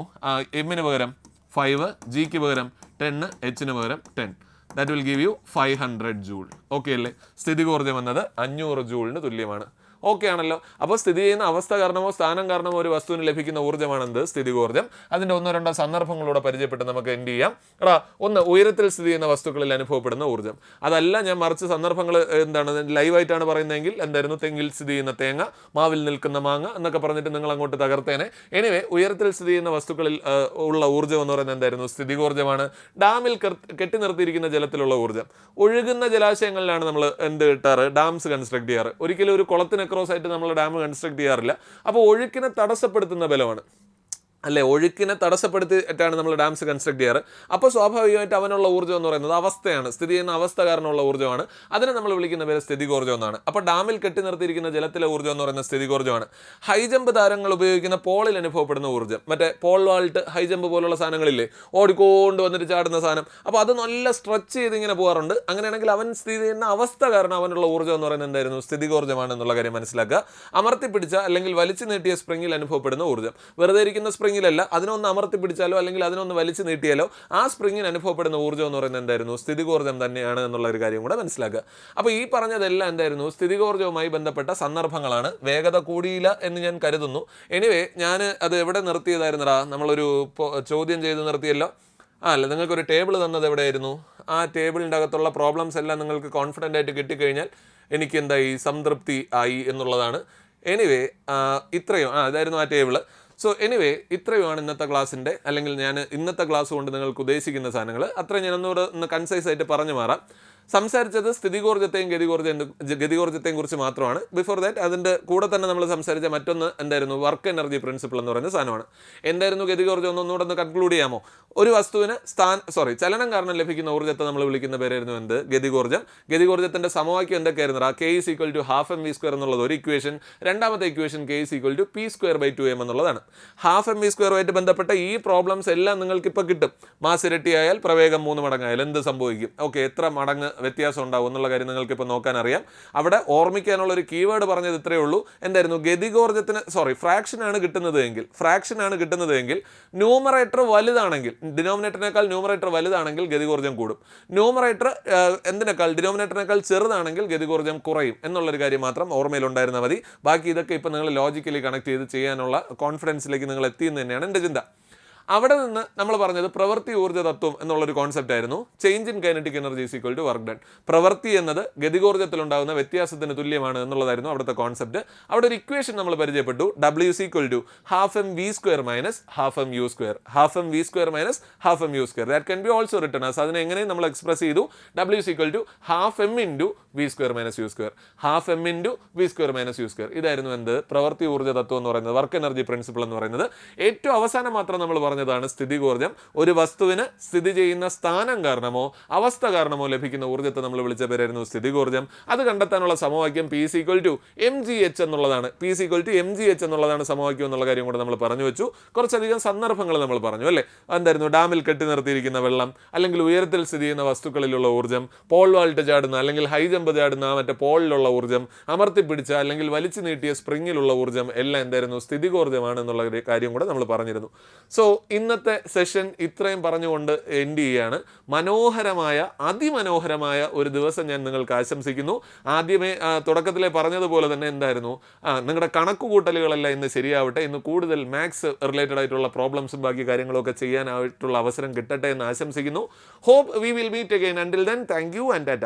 എമ്മിന് പകരം ഫൈവ് ജിക്ക് പകരം ടെന്ന് എച്ചിന് പകരം ten that will give you five hundred joule okay അല്ലേ? സ്ഥിതികോർജം എന്നത് അഞ്ഞൂറ് ജൂളിന് തുല്യമാണ്. ഓക്കെ ആണല്ലോ അപ്പോൾ സ്ഥിതി ചെയ്യുന്ന അവസ്ഥ കാരണമോ സ്ഥാനം കാരണമോ ഒരു വസ്തുവിന് ലഭിക്കുന്ന ഊർജമാണെന്ത്? സ്ഥിതികോർജം. അതിന്റെ ഒന്നോ രണ്ടോ സന്ദർഭങ്ങളൂടെ പരിചയപ്പെട്ട് നമുക്ക് എന്ത് ചെയ്യാം? എടാ ഒന്ന് ഉയരത്തിൽ സ്ഥിതി ചെയ്യുന്ന വസ്തുക്കളിൽ അനുഭവപ്പെടുന്ന ഊർജം. അതല്ല ഞാൻ മറിച്ച് സന്ദർഭങ്ങൾ എന്താണ് ലൈവായിട്ടാണ് പറയുന്നതെങ്കിൽ എന്തായിരുന്നു? തെങ്ങിൽ സ്ഥിതി ചെയ്യുന്ന തേങ്ങ മാവിൽ നിൽക്കുന്ന മാങ്ങ എന്നൊക്കെ പറഞ്ഞിട്ട് നിങ്ങൾ അങ്ങോട്ട് തകർത്തേനെ. എനിവേ ഉയരത്തിൽ സ്ഥിതി ചെയ്യുന്ന വസ്തുക്കളിൽ ഉള്ള ഊർജം എന്ന് പറയുന്നത് എന്തായിരുന്നു? സ്ഥിതികോർജമാണ്. ഡാമിൽ കെട്ടി നിർത്തിയിരിക്കുന്ന ജലത്തിലുള്ള ഊർജം. ഒഴുകുന്ന ജലാശയങ്ങളിലാണ് നമ്മൾ എന്ത് കിട്ടാറ് ഡാംസ് കൺസ്ട്രക്ട് ചെയ്യാറ്. ഒരിക്കലും ഒരു കുളത്തിന് അക്രോസ് ആയിട്ട് നമ്മൾ ഡാം കൺസ്ട്രക്ട് ചെയ്യാറില്ല. അപ്പോൾ ഒഴുക്കിനെ തടസ്സപ്പെടുത്തുന്ന ബലമാണ്. അല്ലേ ഒഴുക്കിനെ തടസ്സപ്പെടുത്തിയിട്ടാണ് നമ്മൾ ഡാംസ് കൺസ്ട്രക്ട് ചെയ്യാറ്. അപ്പോൾ സ്വാഭാവികമായിട്ട് അവനുള്ള ഊർജം എന്ന് പറയുന്നത് അവസ്ഥയാണ്. സ്ഥിതി ചെയ്യുന്ന അവസ്ഥ കാരണമുള്ള ഊർജമാണ്. അതിനെ നമ്മൾ വിളിക്കുന്ന പേര് സ്ഥിതികോർജം എന്നാണ്. അപ്പോൾ ഡാമിൽ കെട്ടി നിർത്തിയിരിക്കുന്ന ജലത്തിലെ ഊർജം എന്ന് പറയുന്ന സ്ഥിതികോർജമാണ്. ഹൈ ജമ്പ് താരങ്ങൾ ഉപയോഗിക്കുന്ന പോളിൽ അനുഭവപ്പെടുന്ന ഊർജം. മറ്റേ പോൾ വാൾട്ട് ഹൈജമ്പ് പോലുള്ള സാധനങ്ങളില്ലേ ഓടിക്കൊണ്ട് വന്നിട്ട് ചാടുന്ന സാധനം. അപ്പോൾ അത് നല്ല സ്ട്രെച്ച് ചെയ്ത് ഇങ്ങനെ പോകാറുണ്ട്. അങ്ങനെയാണെങ്കിൽ അവൻ സ്ഥിതി ചെയ്യുന്ന അവസ്ഥ കാരണം അവനുള്ള ഊർജം എന്ന് പറയുന്നത് എന്തായിരുന്നു? സ്ഥിതികോർജമാണ് എന്നുള്ള കാര്യം മനസ്സിലാക്കുക. അമർത്തി പിടിച്ച അല്ലെങ്കിൽ വലിച്ചു നീട്ടിയ സ്പ്രിങ്ങിൽ അനുഭവപ്പെടുന്ന ഊർജം. വെറുതെ ഇരിക്കുന്ന സ്പ്രിങ്ങിലല്ല അതിനൊന്ന് അമർത്തി പിടിച്ചാലോ അല്ലെങ്കിൽ അതിനൊന്ന് വലിച്ചു നീട്ടിയാലോ ആ സ്പ്രിങ്ങിന് അനുഭവപ്പെടുന്ന ഊർജം എന്ന് പറയുന്നത് എന്തായിരുന്നു? സ്ഥിതികോർജം തന്നെയാണ് എന്നുള്ള ഒരു കാര്യം കൂടെ മനസ്സിലാക്കുക. അപ്പോൾ ഈ പറഞ്ഞതെല്ലാം എന്തായിരുന്നു? സ്ഥിതികോർജവുമായി ബന്ധപ്പെട്ട സന്ദർഭങ്ങളാണ്. വേഗത കൂടിയില്ല എന്ന് ഞാൻ കരുതുന്നു. എനിവേ ഞാൻ അത് എവിടെ നിർത്തിയതായിരുന്നടാ? നമ്മളൊരു ചോദ്യം ചെയ്ത് നിർത്തിയല്ലോ. ആ അല്ല നിങ്ങൾക്കൊരു ടേബിൾ തന്നത് എവിടെയായിരുന്നു? ആ ടേബിളിന്റെ അകത്തുള്ള പ്രോബ്ലംസ് എല്ലാം നിങ്ങൾക്ക് കോൺഫിഡന്റ് ആയിട്ട് കിട്ടിക്കഴിഞ്ഞാൽ എനിക്ക് എന്തായി സംതൃപ്തി ആയി എന്നുള്ളതാണ്. എനിവേ ഇത്രയും. ആ അതായിരുന്നു ആ ടേബിൾ സോ എനിവേ ഇത്രയുമാണ് ഇന്നത്തെ ക്ലാസ്സിന്റെ അല്ലെങ്കിൽ ഞാൻ ഇന്നത്തെ ക്ലാസ് കൊണ്ട് നിങ്ങൾക്ക് ഉദ്ദേശിക്കുന്ന സാധനങ്ങൾ അത്രയും ഞാൻ ഒന്നുകൂടെ ഒന്ന് കൺസൈസ് ആയിട്ട് പറഞ്ഞു മാറാം. സംസാരിച്ചത് സ്ഥിതികോർജത്തെയും ഗതികോർജ ഗതികോർജത്തെയും കുറിച്ച് മാത്രമാണ്. ബിഫോർ ദാറ്റ് അതിന്റെ കൂടെ തന്നെ നമ്മൾ സംസാരിച്ച മറ്റൊന്ന് എന്തായിരുന്നു? വർക്ക് എനർജി പ്രിൻസിപ്പിൾ എന്ന് പറയുന്ന സാധനമാണ്. എന്തായിരുന്നു ഗതികോർജം ഒന്ന് ഒന്നുകൂടെ ഒന്ന് കൺക്ലൂഡ് ചെയ്യാമോ? ഒരു വസ്തുവിന് സ്ഥാൻ സോറി ചലനം കാരണം ലഭിക്കുന്ന ഊർജത്തെ നമ്മൾ വിളിക്കുന്ന പേരായിരുന്നു എന്ത്? ഗതികോർജം. ഗതികോർജത്തിന്റെ സമവാക്യം എന്തൊക്കെയായിരുന്നു? ആ K is equal to half M V square എന്നുള്ളത് ഒരു ഇക്വേഷൻ രണ്ടാമത്തെ equation K is equal to P square by two M എന്നുള്ളതാണ്. ഹാഫ് എം വി സ്ക്വയറുമായിട്ട് ബന്ധപ്പെട്ട ഈ പ്രോബ്ലംസ് എല്ലാം നിങ്ങൾക്ക് ഇപ്പോൾ കിട്ടും. മാസ് ഇരട്ടിയായാൽ പ്രവേഗം മൂന്ന് മടങ്ങായാൽ എന്ത് സംഭവിക്കും? ഓക്കെ എത്ര മടങ്ങ് വ്യത്യാസം ഉണ്ടാവും എന്നുള്ള കാര്യം നിങ്ങൾക്ക് ഇപ്പോൾ നോക്കാൻ അറിയാം അവിടെ ഓർമ്മിക്കാനുള്ള ഒരു കീവേഡ് പറഞ്ഞത് ഇത്രയേ ഉള്ളൂ. എന്തായിരുന്നു? ഗതികോർജത്തിന് സോറി ഫ്രാക്ഷൻ ആണ് കിട്ടുന്നത് എങ്കിൽ ഫ്രാക്ഷൻ ആണ് കിട്ടുന്നത് എങ്കിൽ ന്യൂമറേറ്റർ വലുതാണെങ്കിൽ ഡിനോമിനേറ്ററിനേക്കാൾ ന്യൂമറേറ്റർ വലുതാണെങ്കിൽ ഗതികോർജം കൂടും. ന്യൂമറേറ്റർ എന്തിനേക്കാൾ ഡിനോമിനേറ്ററിനേക്കാൾ ചെറുതാണെങ്കിൽ ഗതികോർജം കുറയും എന്നുള്ളൊരു കാര്യം മാത്രം ഓർമ്മയിൽ ഉണ്ടായിരുന്നാൽ മതി. ബാക്കി ഇതൊക്കെ ഇപ്പോൾ നിങ്ങൾ ലോജിക്കലി കണക്ട് ചെയ്ത് ചെയ്യാനുള്ള കോൺഫിഡൻസിലേക്ക് നിങ്ങൾ എത്തിയെന്ന് തന്നെയാണ് എന്റെ ചിന്ത. അവിടെ നിന്ന് നമ്മൾ പറഞ്ഞത് പ്രവൃത്തി ഊർജ തത്വം എന്നുള്ളൊരു കോൺസെപ്റ്റ് ആയിരുന്നു. Change in kinetic energy is equal to work done പ്രവൃത്തി എന്നത് ഗതികോർജത്തിലുണ്ടാകുന്ന വ്യത്യാസത്തിന് തുല്യമാണ് എന്നുള്ളതായിരുന്നു അവിടുത്തെ കോൺസെപ്റ്റ് അവിടെ ഒരു ഇക്വേഷൻ നമ്മൾ പരിചയപ്പെട്ടു. W is equal to half M V square minus half M U square half M V square minus half M U square that can be also written as അതിനെ എങ്ങനെയും നമ്മൾ എക്സ്പ്രസ് ചെയ്തു. W is equal to half M into V square minus U square half M into V square minus U square ഇതായിരുന്നു എന്ത്? പ്രവൃത്തി ഊർജ തത്വം എന്ന് പറയുന്നത് വർക്ക് എനർജി പ്രിൻസിപ്പിൾ എന്ന് പറയുന്നത്. ഏറ്റവും അവസാനം മാത്രം നമ്മൾ പറഞ്ഞതാണ് സ്ഥിതികോർജം ഒരു വസ്തുവിന് സ്ഥിതി ചെയ്യുന്ന സ്ഥാനം കാരണമോ അവസ്ഥ കാരണമോ ലഭിക്കുന്ന ഊർജത്തെ നമ്മൾ വിളിച്ച പേരായിരുന്നു സ്ഥിതികോർജം അത് കണ്ടെത്താനുള്ള സമവാക്യം P is equal to M G H എന്നുള്ളതാണ്. P is equal to M G H എന്നുള്ളതാണ് സമവാക്യം എന്നുള്ള കാര്യം കൂടെ നമ്മൾ പറഞ്ഞു വെച്ചു. കുറച്ചധികം സന്ദർഭങ്ങൾ നമ്മൾ പറഞ്ഞു അല്ലേ? എന്തായിരുന്നു? ഡാമിൽ കെട്ടി നിർത്തിയിരിക്കുന്ന വെള്ളം അല്ലെങ്കിൽ ഉയരത്തിൽ സ്ഥിതി ചെയ്യുന്ന വസ്തുക്കളിലുള്ള ഊർജം പോൾ വാൾട്ട് ചാടുന്ന അല്ലെങ്കിൽ ഹൈ ജമ്പ് ചാടുന്ന മറ്റേ പോളിലുള്ള ഊർജം അമർത്തിപ്പിടിച്ച അല്ലെങ്കിൽ വലിച്ചു നീട്ടിയ സ്പ്രിങ്ങിലുള്ള ഊർജം എല്ലാം എന്തായിരുന്നു? സ്ഥിതികോർജമാണ് എന്നുള്ള കാര്യം കൂടെ നമ്മൾ പറഞ്ഞിരുന്നു. സോ ഇന്നത്തെ സെഷൻ ഇത്രയും പറഞ്ഞുകൊണ്ട് എൻഡ് ചെയ്യാണ് മനോഹരമായ അതിമനോഹരമായ ഒരു ദിവസം ഞാൻ നിങ്ങൾക്ക് ആശംസിക്കുന്നു. ആദ്യമേ തുടക്കത്തിലെ പറഞ്ഞതുപോലെ തന്നെ എന്തായിരുന്നു? നിങ്ങളുടെ കണക്കുകൂട്ടലുകളെല്ലാം ഇന്ന് ശരിയാവട്ടെ. ഇന്ന് കൂടുതൽ മാത്സ് റിലേറ്റഡ് ആയിട്ടുള്ള പ്രോബ്ലംസും ബാക്കി കാര്യങ്ങളൊക്കെ ചെയ്യാനായിട്ടുള്ള അവസരം കിട്ടട്ടെ എന്ന് ആശംസിക്കുന്നു. Hope we will meet again until then thank you and tata